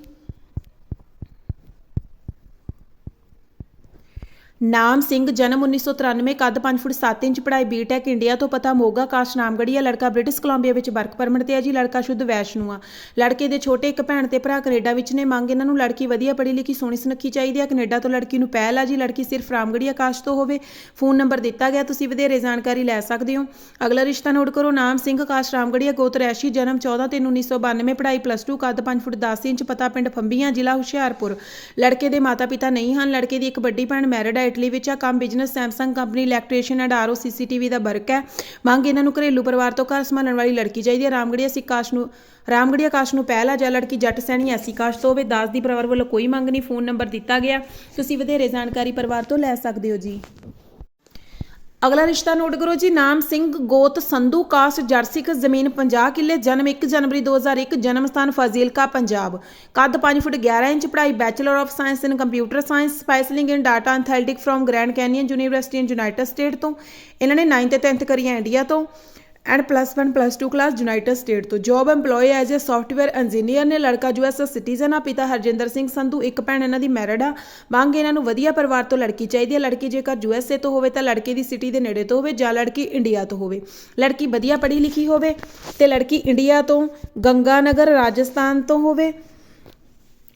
ਨਾਮ ਸਿੰਘ, ਜਨਮ 1993 ਕੱਦ 5 ਫੁੱਟ 7 ਇੰਚ, ਪੜ੍ਹਾਈ ਬੀਟੈਕ ਇੰਡੀਆ ਤੋਂ ਪਤਾ ਮੋਗਾ ਕਾਸ਼ ਨਾਮਗੜੀਆ ਲੜਕਾ ਬ੍ਰਿਟਿਸ਼ ਕੋਲੰਬੀਆ ਵਿੱਚ ਵਰਕ ਪਰਮਿਟ ਤੇ ਹੈ ਜੀ, ਲੜਕਾ ਸ਼ੁੱਧ ਵੈਸ਼ਨੂ ਆ। ਲੜਕੇ ਦੇ ਛੋਟੇ ਇੱਕ ਭੈਣ ਤੇ ਭਰਾ ਕੈਨੇਡਾ ਵਿੱਚ ਨੇ, ਮੰਗ ਇਹਨਾਂ ਨੂੰ ਲੜਕੀ ਵਧੀਆ ਪੜ੍ਹੀ ਲਿਖੀ, ਸੋਹਣੀ ਸੁਨੱਖੀ ਚਾਹੀਦੀ ਆ। ਕੈਨੇਡਾ ਤੋਂ ਲੜਕੀ ਨੂੰ ਪਹਿਲ ਆ ਜੀ, ਲੜਕੀ ਸਿਰਫ ਰਾਮਗੜੀਆ ਕਾਸਟ ਤੋਂ ਹੋਵੇ। ਫੋਨ ਨੰਬਰ ਦਿੱਤਾ ਗਿਆ, ਤੁਸੀਂ ਵਧੇਰੇ ਜਾਣਕਾਰੀ ਲੈ ਸਕਦੇ ਹੋ। ਅਗਲਾ ਰਿਸ਼ਤਾ ਨੋਟ ਕਰੋ, ਨਾਮ ਸਿੰਘ ਕਾਸ਼ ਰਾਮਗੜੀਆ ਗੋਤ ਰੈਸ਼ੀ, ਜਨਮ 14/3/1992 ਪੜ੍ਹਾਈ ਪਲੱਸ 2 ਕੱਦ 5 ਫੁੱਟ 10 ਇੰਚ, ਪਤਾ ਪਿੰਡ ਫੰਬੀਆਂ, ਜ਼ਿਲ੍ਹਾ ਹੁਸ਼ਿਆਰਪੁਰ। ਲੜਕੇ ਦੇ ਮਾਤਾ ਪਿਤਾ ਨਹੀਂ ਹਨ, ਲੜਕੇ ਦੀ ਇੱਕ ਵੱਡੀ ਭੈਣ ਮੈਰਿਡ ਹੈ ਇਟਲੀ ਵਿੱਚ ਆ। ਕੰਮ business Samsung company electrician and RO CCTV the work ਹੈ। ਮੰਗ ਇਹਨਾਂ ਨੂੰ ਘਰੇਲੂ ਪਰਿਵਾਰ ਤੋਂ ਘਰ ਸੰਭਾਲਣ ਵਾਲੀ ਲੜਕੀ ਚਾਹੀਦੀ ਹੈ। ਰਾਮਗੜੀਆ ਸਿੱਖ ਕਾਸ਼ ਨੂੰ ਰਾਮਗੜੀਆ ਕਾਸ਼ ਨੂੰ ਪਹਿਲਾ ਜਾਂ ਲੜਕੀ ਜੱਟ ਸੈਣੀ ਐਸੀ ਕਾਸ਼ ਤੋਂ ਹੋਵੇ, ਦਾਸ ਦੀ ਪਰਿਵਾਰ ਵੱਲੋਂ ਕੋਈ ਮੰਗ ਨਹੀਂ, ਫੋਨ ਨੰਬਰ ਦਿੱਤਾ ਗਿਆ। ਤੁਸੀਂ ਵਧੇਰੇ ਜਾਣਕਾਰੀ ਪਰਿਵਾਰ ਤੋਂ ਲੈ ਸਕਦੇ ਹੋ ਜੀ। ਅਗਲਾ ਰਿਸ਼ਤਾ ਨੋਟ ਕਰੋ ਜੀ, ਨਾਮ ਸਿੰਘ, ਗੋਤ, ਸੰਧੂ, ਕਾਸਟ ਜਰਸਿਕ ਜ਼ਮੀਨ 50 ਕਿੱਲੇ, ਜਨਮ 1 ਜਨਵਰੀ 2001 ਜਨਮ ਸਥਾਨ ਫਾਜ਼ਿਲਕਾ, ਪੰਜਾਬ। ਕੱਦ 5 ਫੁੱਟ 11 ਇੰਚ ਪੜ੍ਹਾਈ bachelor of science in computer science specializing in data analytics from Grand Canyon University in United State ਤੋਂ। ਇਹਨਾਂ ਨੇ 9th ਤੇ 10th ਕਰੀ ਇੰਡੀਆ ਤੋਂ। And plus 1 plus 2 class United State ਤੋਂ job EMPLOYE as a software engineer ਨੇ ਲੜਕਾ ਯੂਐਸ ਸਿਟੀਜ਼ਨ ਆ, ਪਿਤਾ ਹਰਜਿੰਦਰ ਸਿੰਘ ਸੰਧੂ, ਇੱਕ ਭੈਣ ਇਹਨਾਂ ਦੀ ਮੈਰਿਡ ਆ। ਮੰਗ ਇਹਨਾਂ ਨੂੰ ਵਧੀਆ ਪਰਿਵਾਰ ਤੋਂ ਲੜਕੀ ਚਾਹੀਦੀ ਹੈ। ਲੜਕੀ ਜੇਕਰ ਯੂਐਸਏ ਤੋਂ ਹੋਵੇ ਤਾਂ ਲੜਕੇ ਦੀ ਸਿਟੀ ਦੇ ਨੇੜੇ ਤੋਂ ਹੋਵੇ ਜਾਂ ਲੜਕੀ ਇੰਡੀਆ ਤੋਂ ਹੋਵੇ। ਲੜਕੀ ਵਧੀਆ ਪੜ੍ਹੀ ਲਿਖੀ ਹੋਵੇ ਤੇ ਲੜਕੀ ਇੰਡੀਆ ਤੋਂ, ਗੰਗਾਨਗਰ ਰਾਜਸਥਾਨ ਤੋਂ ਹੋਵੇ,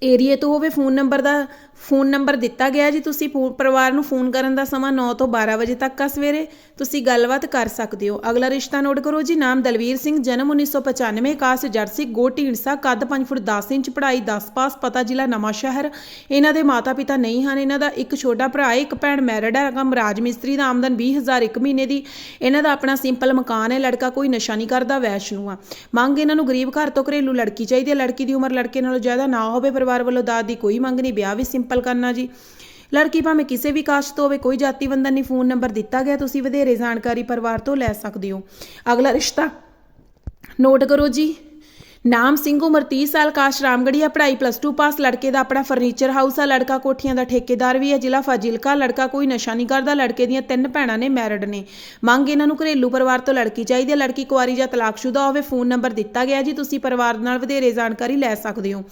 ਏਰੀਏ ਤੋਂ ਹੋਵੇ, ਫੋਨ ਨੰਬਰ ਦਾ ਫੋਨ ਨੰਬਰ ਦਿੱਤਾ ਗਿਆ ਜੀ, ਤੁਸੀਂ ਪੂ- ਪਰਿਵਾਰ ਨੂੰ ਫੋਨ ਕਰਨ ਦਾ ਸਮਾਂ 9 ਤੋਂ 12 ਵਜੇ ਤੱਕ ਆ ਸਵੇਰੇ। ਤੁਸੀਂ ਗੱਲਬਾਤ ਕਰ ਸਕਦੇ ਹੋ। ਅਗਲਾ ਰਿਸ਼ਤਾ ਨੋਟ ਕਰੋ ਜੀ, ਨਾਮ ਦਲਵੀਰ ਸਿੰਘ, ਜਨਮ 1995 ਕਾਸ ਜਰਸੀ, ਗੋਟੀ ਢੀਂਡਸਾ, ਕੱਦ 5 ਫੁੱਟ 10 ਇੰਚ, ਪੜ੍ਹਾਈ 10 ਪਾਸ, ਪਤਾ ਜ਼ਿਲ੍ਹਾ ਨਵਾਂ ਸ਼ਹਿਰ ਇਹਨਾਂ ਦੇ ਮਾਤਾ ਪਿਤਾ ਨਹੀਂ ਹਨ। ਇਹਨਾਂ ਦਾ ਇੱਕ ਛੋਟਾ ਭਰਾ, ਇੱਕ ਭੈਣ ਮੈਰਿਡ ਹੈ। ਕੰਮ ਰਾਜ ਮਿਸਤਰੀ ਦਾ ਆਮਦਨ 20000 ਇੱਕ ਮਹੀਨੇ ਦੀ। ਇਹਨਾਂ ਦਾ ਆਪਣਾ ਸਿੰਪਲ ਮਕਾਨ ਹੈ। ਲੜਕਾ ਕੋਈ ਨਸ਼ਾ ਨਹੀਂ ਕਰਦਾ, ਵੈਸ਼ਨੂ ਆ। ਮੰਗ ਇਹਨਾਂ ਨੂੰ ਗਰੀਬ ਘਰ ਤੋਂ ਘਰੇਲੂ ਲੜਕੀ ਚਾਹੀਦੀ ਹੈ। ਲੜਕੀ ਦੀ ਉਮਰ ਲੜਕੇ ਨਾਲੋਂ ਜ਼ਿਆਦਾ ਨਾ ਹੋਵੇ। ਪਰਿਵਾਰ ਵੱਲੋਂ ਦਾਜ ਦੀ ਕੋਈ ਮੰਗ ਨਹੀਂ। ਵਿਆਹ ਵੀ ਸਿੰਪਲ ਕਰਨਾ ਜੀ। ਲੜਕੀ ਭਾਵੇਂ ਕਿਸੇ ਵੀ ਕਾਸ਼ਤ ਤੋਂ ਹੋਵੇ, ਕੋਈ ਜਾਤੀ ਬੰਧਨ ਨਹੀਂ, ਫੋਨ ਨੰਬਰ ਦਿੱਤਾ ਗਿਆ, ਤੁਸੀਂ ਵਧੇਰੇ ਜਾਣਕਾਰੀ ਪਰਿਵਾਰ ਤੋਂ ਲੈ ਸਕਦੇ ਹੋ। ਅਗਲਾ ਰਿਸ਼ਤਾ। ਨੋਟ ਕਰੋ ਜੀ। ਨਾਮ ਸਿੰਘ, ਉਮਰ 30 ਸਾਲ, ਕਾਸ਼ ਰਾਮਗੜੀਆ ਪੜ੍ਹਾਈ ਪਲੱਸ 2 ਪਾਸ ਲੜਕੇ ਦਾ ਆਪਣਾ ਫਰਨੀਚਰ ਹਾਊਸ ਆ, ਲੜਕਾ ਕੋਠੀਆਂ ਦਾ ਠੇਕੇਦਾਰ ਵੀ ਹੈ ਜ਼ਿਲ੍ਹਾ ਫਾਜ਼ਿਲਕਾ, ਲੜਕਾ ਕੋਈ ਨਸ਼ਾ ਨਹੀਂ ਕਰਦਾ, ਲੜਕੇ ਦੀਆਂ ਤਿੰਨ ਭੈਣਾਂ ਨੇ ਮੈਰਿਡ ਨੇ। ਮੰਗ ਇਹਨਾਂ ਨੂੰ ਘਰੇਲੂ ਪਰਿਵਾਰ ਤੋਂ ਲੜਕੀ ਚਾਹੀਦੀ ਹੈ ਲੜਕੀ ਕੁਆਰੀ ਜਾਂ ਤਲਾਕਸ਼ੁਦਾ ਹੋਵੇ ਫੋਨ ਨੰਬਰ ਦਿੱਤਾ ਗਿਆ ਜੀ, ਤੁਸੀਂ ਪਰਿਵਾਰ ਨਾਲ ਵਧੇਰੇ ਜਾਣਕਾਰੀ ਲੈ ਸਕਦੇ ਹੋ।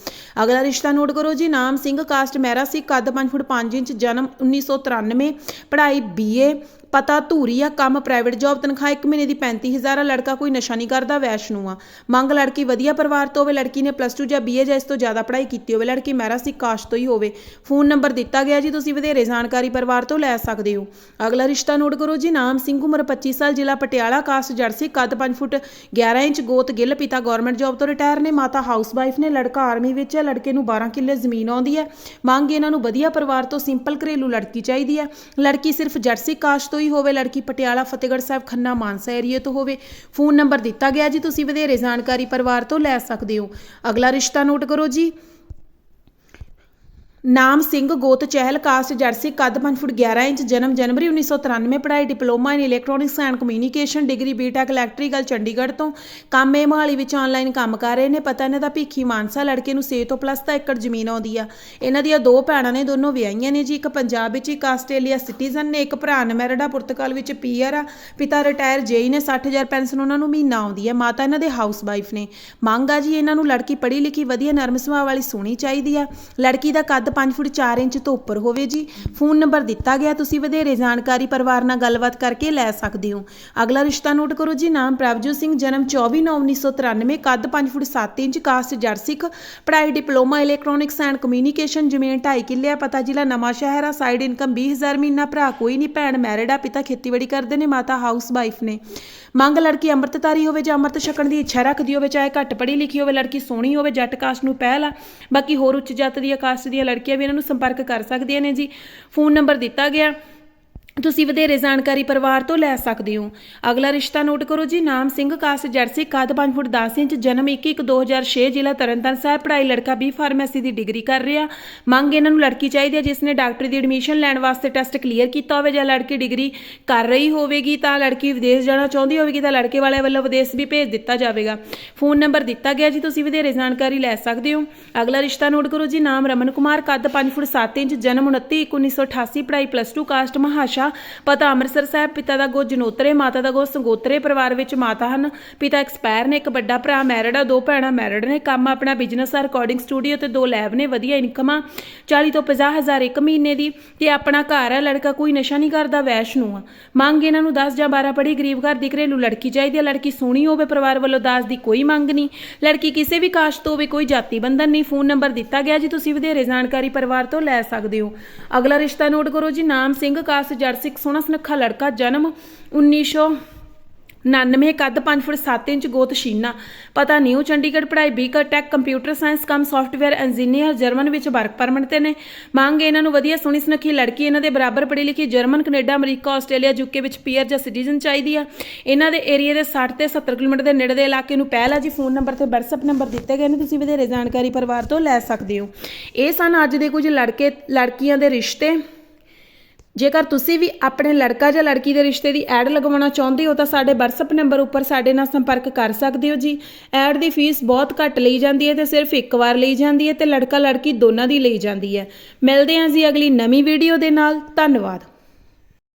ਅਗਲਾ ਰਿਸ਼ਤਾ ਨੋਟ ਕਰੋ ਜੀ, ਨਾਮ ਸਿੰਘ, ਕਾਸਟ ਮਹਿਰਾ ਸੀ, ਕੱਦ 5 ਫੁੱਟ 5 ਇੰਚ, ਜਨਮ 1993 ਪੜ੍ਹਾਈ ਬੀਏ ਪਤਾ ਧੂਰੀ ਆ, ਕੰਮ ਪ੍ਰਾਈਵੇਟ ਜੌਬ ਤਨਖਾਹ 1 ਮਹੀਨੇ ਦੀ 35000 ਆ, ਲੜਕਾ ਕੋਈ ਨਸ਼ਾ ਨਹੀਂ ਕਰਦਾ, ਵੈਸ਼ਨੂ ਆ। ਮੰਗ ਲੜਕੀ ਵਧੀਆ ਪਰਿਵਾਰ ਤੋਂ ਹੋਵੇ, ਲੜਕੀ ਨੇ ਪਲੱਸ 2 ਜਾਂ ਬੀਏ ਜਾਂ ਇਸ ਤੋਂ ਜ਼ਿਆਦਾ ਪੜ੍ਹਾਈ ਕੀਤੀ ਹੋਵੇ, ਲੜਕੀ ਮਹਿਰਾ ਸੀ, ਕਾਸ਼ ਤੋਂ ਹੀ ਹੋਵੇ। ਫੋਨ ਨੰਬਰ ਦਿੱਤਾ ਗਿਆ ਜੀ, ਤੁਸੀਂ ਵਧੇਰੇ ਜਾਣਕਾਰੀ ਪਰਿਵਾਰ ਤੋਂ ਲੈ ਸਕਦੇ ਹੋ। ਅਗਲਾ ਰਿਸ਼ਤਾ ਨੋਟ ਕਰੋ ਜੀ, ਨਾਮ ਸਿੰਘ, ਉਮਰ 25 ਸਾਲ, ਜ਼ਿਲ੍ਹਾ ਪਟਿਆਲਾ ਕਾਸਟ ਜਰਸੀ, ਕੱਦ 5 ਫੁੱਟ 11 ਇੰਚ, ਗੋਤ, ਗਿੱਲ, ਪਿਤਾ ਗਵਰਨਮੈਂਟ ਜੌਬ ਤੋਂ ਰਿਟਾਇਰ ਨੇ, ਮਾਤਾ ਹਾਊਸ ਵਾਈਫ ਨੇ, ਲੜਕਾ ਆਰਮੀ ਵਿੱਚ ਹੈ, ਲੜਕੇ ਨੂੰ 12 ਕਿੱਲੇ ਜ਼ਮੀਨ ਆਉਂਦੀ ਹੈ। ਮੰਗ ਇਹਨਾਂ ਨੂੰ ਵਧੀਆ ਪਰਿਵਾਰ ਤੋਂ ਸਿੰਪਲ ਘਰੇਲੂ ਲੜਕੀ ਚਾਹੀਦੀ ਹੈ। ਲੜਕੀ ਸਿਰਫ ਜਰਸੀ ਕਾਸਟ ਤੋਂ ਹੀ ਹੋਵੇ, ਲੜਕੀ ਪਟਿਆਲਾ, ਫਤਿਹਗੜ੍ਹ ਸਾਹਿਬ, ਖੰਨਾ, ਮਾਨਸਾ ਏਰੀਏ ਤੋਂ ਹੋਵੇ, ਫੋਨ ਨੰਬਰ ਦਿੱਤਾ ਗਿਆ ਜੀ, ਤੁਸੀਂ ਵਧੇਰੇ ਜਾਣਕਾਰੀ ਪਰਿਵਾਰ ਤੋਂ ਲੈ ਸਕਦੇ ਹੋ। ਅਗਲਾ ਰਿਸ਼ਤਾ ਨੋਟ ਕਰੋ ਜੀ। ਨਾਮ ਸਿੰਘ ਗੋਤ ਚਹਿਲ ਕਾਸਟ ਜਰਸੀ ਕੱਦ 5 ਫੁੱਟ 11 ਇੰਚ, ਜਨਮ ਜਨਵਰੀ 1993 ਪੜ੍ਹਾਈ diploma in electronics and communication degree BTech electrical Chandigarh ਤੋਂ। ਕੰਮ ਇਹ ਮੋਹਾਲੀ ਵਿੱਚ ਆਨਲਾਈਨ ਕੰਮ ਕਰ ਰਹੇ ਨੇ। ਪਤਾ ਇਹਨਾਂ ਦਾ ਭੀਖੀ ਮਾਨਸਾ ਲੜਕੇ ਨੂੰ 6 ਤੋਂ ਪਲੱਸ ਦਾ ਏਕੜ ਜ਼ਮੀਨ ਆਉਂਦੀ ਆ। ਇਹਨਾਂ ਦੀਆਂ ਦੋ ਭੈਣਾਂ ਨੇ, ਦੋਨੋਂ ਵਿਆਹੀਆਂ ਨੇ ਜੀ। ਇੱਕ ਪੰਜਾਬ ਵਿੱਚ, ਇੱਕ ਆਸਟ੍ਰੇਲੀਆ ਸਿਟੀਜ਼ਨ ਨੇ। ਇੱਕ ਭਰਾ ਨਮੈਰਡਾ ਪੁਰਤਗਾਲ ਵਿੱਚ ਪੀਆਰ ਆ। ਪਿਤਾ ਰਿਟਾਇਰ ਜੇਈ ਨੇ। 60000 ਪੈਨਸ਼ਨ ਉਹਨਾਂ ਨੂੰ ਮਹੀਨਾ ਆਉਂਦੀ ਹੈ ਮਾਤਾ ਇਹਨਾਂ ਦੇ ਹਾਊਸ ਵਾਈਫ ਨੇ। ਮੰਗ ਆ ਜੀ ਇਹਨਾਂ ਨੂੰ ਲੜਕੀ ਪੜ੍ਹੀ ਲਿਖੀ, ਵਧੀਆ ਨਰਮ ਸੁਭਾਅ ਵਾਲੀ ਸੋਹਣੀ ਚਾਹੀਦੀ ਆ। ਲੜਕੀ ਦਾ ਕੱਦ 5 ਫੁੱਟ 4 ਇੰਚ ਤੋਂ ਉੱਪਰ ਹੋਵੇ ਜੀ। ਫੋਨ ਨੰਬਰ ਦਿੱਤਾ ਗਿਆ, ਤੁਸੀਂ ਵਧੇਰੇ ਜਾਣਕਾਰੀ ਪਰਿਵਾਰ ਨਾਲ ਗੱਲਬਾਤ ਕਰਕੇ ਲੈ ਸਕਦੇ ਹੋ। ਅਗਲਾ ਰਿਸ਼ਤਾ ਨੋਟ ਕਰੋ ਜੀ, ਨਾਮ ਪ੍ਰਭਜੋਤ ਸਿੰਘ, ਜਨਮ 24/9/1993 ਕੱਦ 5 ਫੁੱਟ 7 ਇੰਚ, ਕਾਸਟ ਜਰਸਿਕ ਪੜ੍ਹਾਈ, ਡਿਪਲੋਮਾ ਇਲੈਕਟ੍ਰੋਨਿਕਸ ਐਂਡ ਕਮਿਊਨੀਕੇਸ਼ਨ ਜ਼ਮੀਨ 2.5 ਕਿੱਲੇ ਪਤਾ ਜ਼ਿਲ੍ਹਾ ਨਵਾਂ ਸ਼ਹਿਰ ਆ ਸਾਈਡ ਇਨਕਮ 20000 ਮਹੀਨਾ ਭਰਾ, ਕੋਈ ਨਹੀਂ ਭੈਣ ਮੈਰਿਡ ਆ, ਪਿਤਾ ਖੇਤੀਬਾੜੀ ਕਰਦੇ ਨੇ, ਮਾਤਾ ਹਾਊਸ ਵਾਈਫ ਨੇ। ਮੰਗ ਲੜਕੀ ਅੰਮ੍ਰਿਤਧਾਰੀ ਹੋਵੇ ਜਾਂ ਅੰਮ੍ਰਿਤ ਛਕਣ ਦੀ ਇੱਛਾ ਰੱਖਦੀ ਹੋਵੇ, ਚਾਹੇ ਘੱਟ ਪੜ੍ਹੀ ਲਿਖੀ ਹੋਵੇ, ਲੜਕੀ ਸੋਹਣੀ ਹੋਵੇ, ਜੱਟ ਕਾਸਟ ਨੂੰ ਪਹਿਲ ਆ। ਬਾਕੀ ਹੋਰ ਉੱਚ ਜਾਤ ਦੀਆਂ ਕਾਸਟ ਦੀਆਂ ਲੜਕੀਆਂ ਵੀ ਇਹਨਾਂ ਨੂੰ ਸੰਪਰਕ ਕਰ ਸਕਦੀਆਂ ਨੇ ਜੀ। ਫੋਨ ਨੰਬਰ ਦਿੱਤਾ ਗਿਆ। ਤੁਸੀਂ ਵਧੇਰੇ ਜਾਣਕਾਰੀ ਪਰਿਵਾਰ ਤੋਂ ਲੈ ਸਕਦੇ ਹੋ। ਅਗਲਾ ਰਿਸ਼ਤਾ ਨੋਟ ਕਰੋ ਜੀ, ਨਾਮ ਸਿੰਘ, ਕਾਸ, ਜਰਸੀ, ਕੱਦ 5 ਫੁੱਟ 10 ਇੰਚ, ਜਨਮ 21/2006 ਜ਼ਿਲ੍ਹਾ ਤਰਨਤਾਰਨ ਸਾਹਿਬ, ਪੜ੍ਹਾਈ ਲੜਕਾ ਬੀ ਫਾਰਮੇਸੀ ਦੀ ਡਿਗਰੀ ਕਰ ਰਿਹਾ। ਮੰਗ ਇਹਨਾਂ ਨੂੰ ਲੜਕੀ ਚਾਹੀਦੀ ਹੈ, ਜਿਸ ਨੇ ਡਾਕਟਰੀ ਦੀ ਐਡਮਿਸ਼ਨ ਲੈਣ ਵਾਸਤੇ ਟੈਸਟ ਕਲੀਅਰ ਕੀਤਾ ਹੋਵੇ ਜਾਂ ਲੜਕੀ ਡਿਗਰੀ ਕਰ ਰਹੀ ਹੋਵੇਗੀ, ਤਾਂ ਲੜਕੀ ਵਿਦੇਸ਼ ਜਾਣਾ ਚਾਹੁੰਦੀ ਹੋਵੇਗੀ, ਤਾਂ ਲੜਕੇ ਵਾਲਿਆਂ ਵੱਲੋਂ ਵਿਦੇਸ਼ ਵੀ ਭੇਜ ਦਿੱਤਾ ਜਾਵੇਗਾ। ਫੋਨ ਨੰਬਰ ਦਿੱਤਾ ਗਿਆ ਜੀ, ਤੁਸੀਂ ਵਧੇਰੇ ਜਾਣਕਾਰੀ ਲੈ ਸਕਦੇ ਹੋ। ਅਗਲਾ ਰਿਸ਼ਤਾ ਨੋਟ ਕਰੋ ਜੀ, ਨਾਮ ਰਮਨ ਕੁਮਾਰ, ਕੱਦ 5 ਫੁੱਟ 7 ਇੰਚ, ਜਨਮ 29/1988 ਪੜ੍ਹਾਈ ਪਲੱਸ 2 ਕਾਸਟ, ਮਹਾਸ਼ਾ ਪਤਾ ਅੰਮ੍ਰਿਤਸਰ ਸਾਹਿਬ ਪਿਤਾ ਦਾ ਗੋ ਜਨੋਤਰੇ, ਮਾਤਾ ਦਾ ਗੋ ਸੰਗੋਤਰੇ ਪਰਿਵਾਰ ਵਿੱਚ ਮਾਤਾ ਹਨ। ਪਿਤਾ ਐਕਸਪਾਇਰ ਨੇ ਇੱਕ ਵੱਡਾ ਭਰਾ, ਮੈਰਿਡ ਆ, ਦੋ ਭੈਣਾਂ ਮੈਰਿਡ ਨੇ। ਕੰਮ ਆਪਣਾ ਬਿਜ਼ਨਸ ਆ, ਰਿਕਾਰਡਿੰਗ ਸਟੂਡੀਓ ਤੇ ਦੋ ਲੈਬ ਨੇ, ਵਧੀਆ ਇਨਕਮ 40 ਤੋਂ 50 ਹਜ਼ਾਰ ਇੱਕ ਮਹੀਨੇ ਦੀ। ਤੇ ਆਪਣਾ ਘਰ ਆ, ਲੜਕਾ ਕੋਈ ਨਸ਼ਾ ਨਹੀਂ ਕਰਦਾ, ਵੈਸ਼ਨੂ ਆ। ਮੰਗ ਇਹਨਾਂ ਨੂੰ 10 ਜਾਂ 12 ਪੜ੍ਹੀ ਗਰੀਬ ਘਰ ਦੀ ਘਰੇਲੂ ਲੜਕੀ ਚਾਹੀਦੀ ਹੈ ਲੜਕੀ ਸੋਹਣੀ ਹੋਵੇ ਪਰਿਵਾਰ ਵੱਲੋਂ, ਦਾਸ ਦੀ ਕੋਈ ਮੰਗ ਨਹੀਂ। ਲੜਕੀ ਕਿਸੇ ਵੀ ਕਾਸ਼ਤ ਤੋਂ ਹੋਵੇ, ਕੋਈ ਜਾਤੀ ਬੰਧਨ ਨਹੀਂ। ਫੋਨ ਨੰਬਰ ਦਿੱਤਾ ਗਿਆ ਜੀ, ਤੁਸੀਂ ਵਧੇਰੇ ਜਾਣਕਾਰੀ ਪਰਿਵਾਰ ਤੋਂ ਲੈ ਸਕਦੇ ਹੋ। ਅਗਲਾ ਰਿਸ਼ਤਾ ਨੋਟ ਕਰੋ ਜੀ, ਨਾਮ ਸਿੰਘ ਕਾਸ ਜਰਸਿਕ ਸੋਹਣਾ ਸੁਨੱਖਾ ਲੜਕਾ, ਜਨਮ 1999 ਕੱਦ 5 ਫੁੱਟ 7 ਇੰਚ, ਗੋਤ ਸ਼ੀਨਾ। ਪਤਾ ਨਿਊ ਚੰਡੀਗੜ੍ਹ ਪੜ੍ਹਾਈ beaker tech computer science cum software engineer German ਵਿੱਚ ਵਰਕ ਪਰਮਿਟ ਤੇ ਨੇ। ਮੰਗ ਇਹਨਾਂ ਨੂੰ ਵਧੀਆ ਸੋਹਣੀ ਸੁਨੱਖੀ ਲੜਕੀ, ਇਹਨਾਂ ਦੇ ਬਰਾਬਰ ਪੜ੍ਹੀ ਲਿਖੀ German Canada, America, Australia UK ਵਿੱਚ ਪੀਅਰ ਜਾਂ ਸਿਟੀਜ਼ਨ ਚਾਹੀਦੀ ਆ। ਇਹਨਾਂ ਦੇ ਏਰੀਆ ਦੇ 60 ਤੇ 70 ਕਿਲੋਮੀਟਰ ਦੇ ਨੇੜੇ ਦੇ ਇਲਾਕੇ ਨੂੰ ਪਹਿਲ ਜੀ। ਫੋਨ ਨੰਬਰ ਤੇ WhatsApp ਨੰਬਰ ਦਿੱਤੇ ਗਏ ਨੇ, ਤੁਸੀਂ ਵਧੇਰੇ ਜਾਣਕਾਰੀ ਪਰਿਵਾਰ ਤੋਂ ਲੈ ਸਕਦੇ ਹੋ। ਇਹ ਸਨ ਅੱਜ ਦੇ ਕੁਝ ਲੜਕੇ, ਲੜਕੀਆਂ ਦੇ ਰਿਸ਼ਤੇ। ਜੇਕਰ ਤੁਸੀਂ ਵੀ ਆਪਣੇ ਲੜਕਾ ਜਾਂ ਲੜਕੀ ਦੇ ਰਿਸ਼ਤੇ ਦੀ ਐਡ ਲਗਵਾਉਣਾ ਚਾਹੁੰਦੇ ਹੋ ਤਾਂ ਸਾਡੇ WhatsApp ਨੰਬਰ ਉੱਪਰ ਸਾਡੇ ਨਾਲ ਸੰਪਰਕ ਕਰ ਸਕਦੇ ਹੋ ਜੀ। ਐਡ ਦੀ ਫੀਸ ਬਹੁਤ ਘੱਟ ਲਈ ਜਾਂਦੀ ਹੈ ਤੇ ਸਿਰਫ ਇੱਕ ਵਾਰ ਲਈ ਜਾਂਦੀ ਹੈ ਤੇ ਲੜਕਾ ਲੜਕੀ ਦੋਨਾਂ ਦੀ ਲਈ ਜਾਂਦੀ ਹੈ। ਮਿਲਦੇ ਹਾਂ ਜੀ ਅਗਲੀ ਨਵੀਂ ਵੀਡੀਓ ਦੇ ਨਾਲ। ਧੰਨਵਾਦ।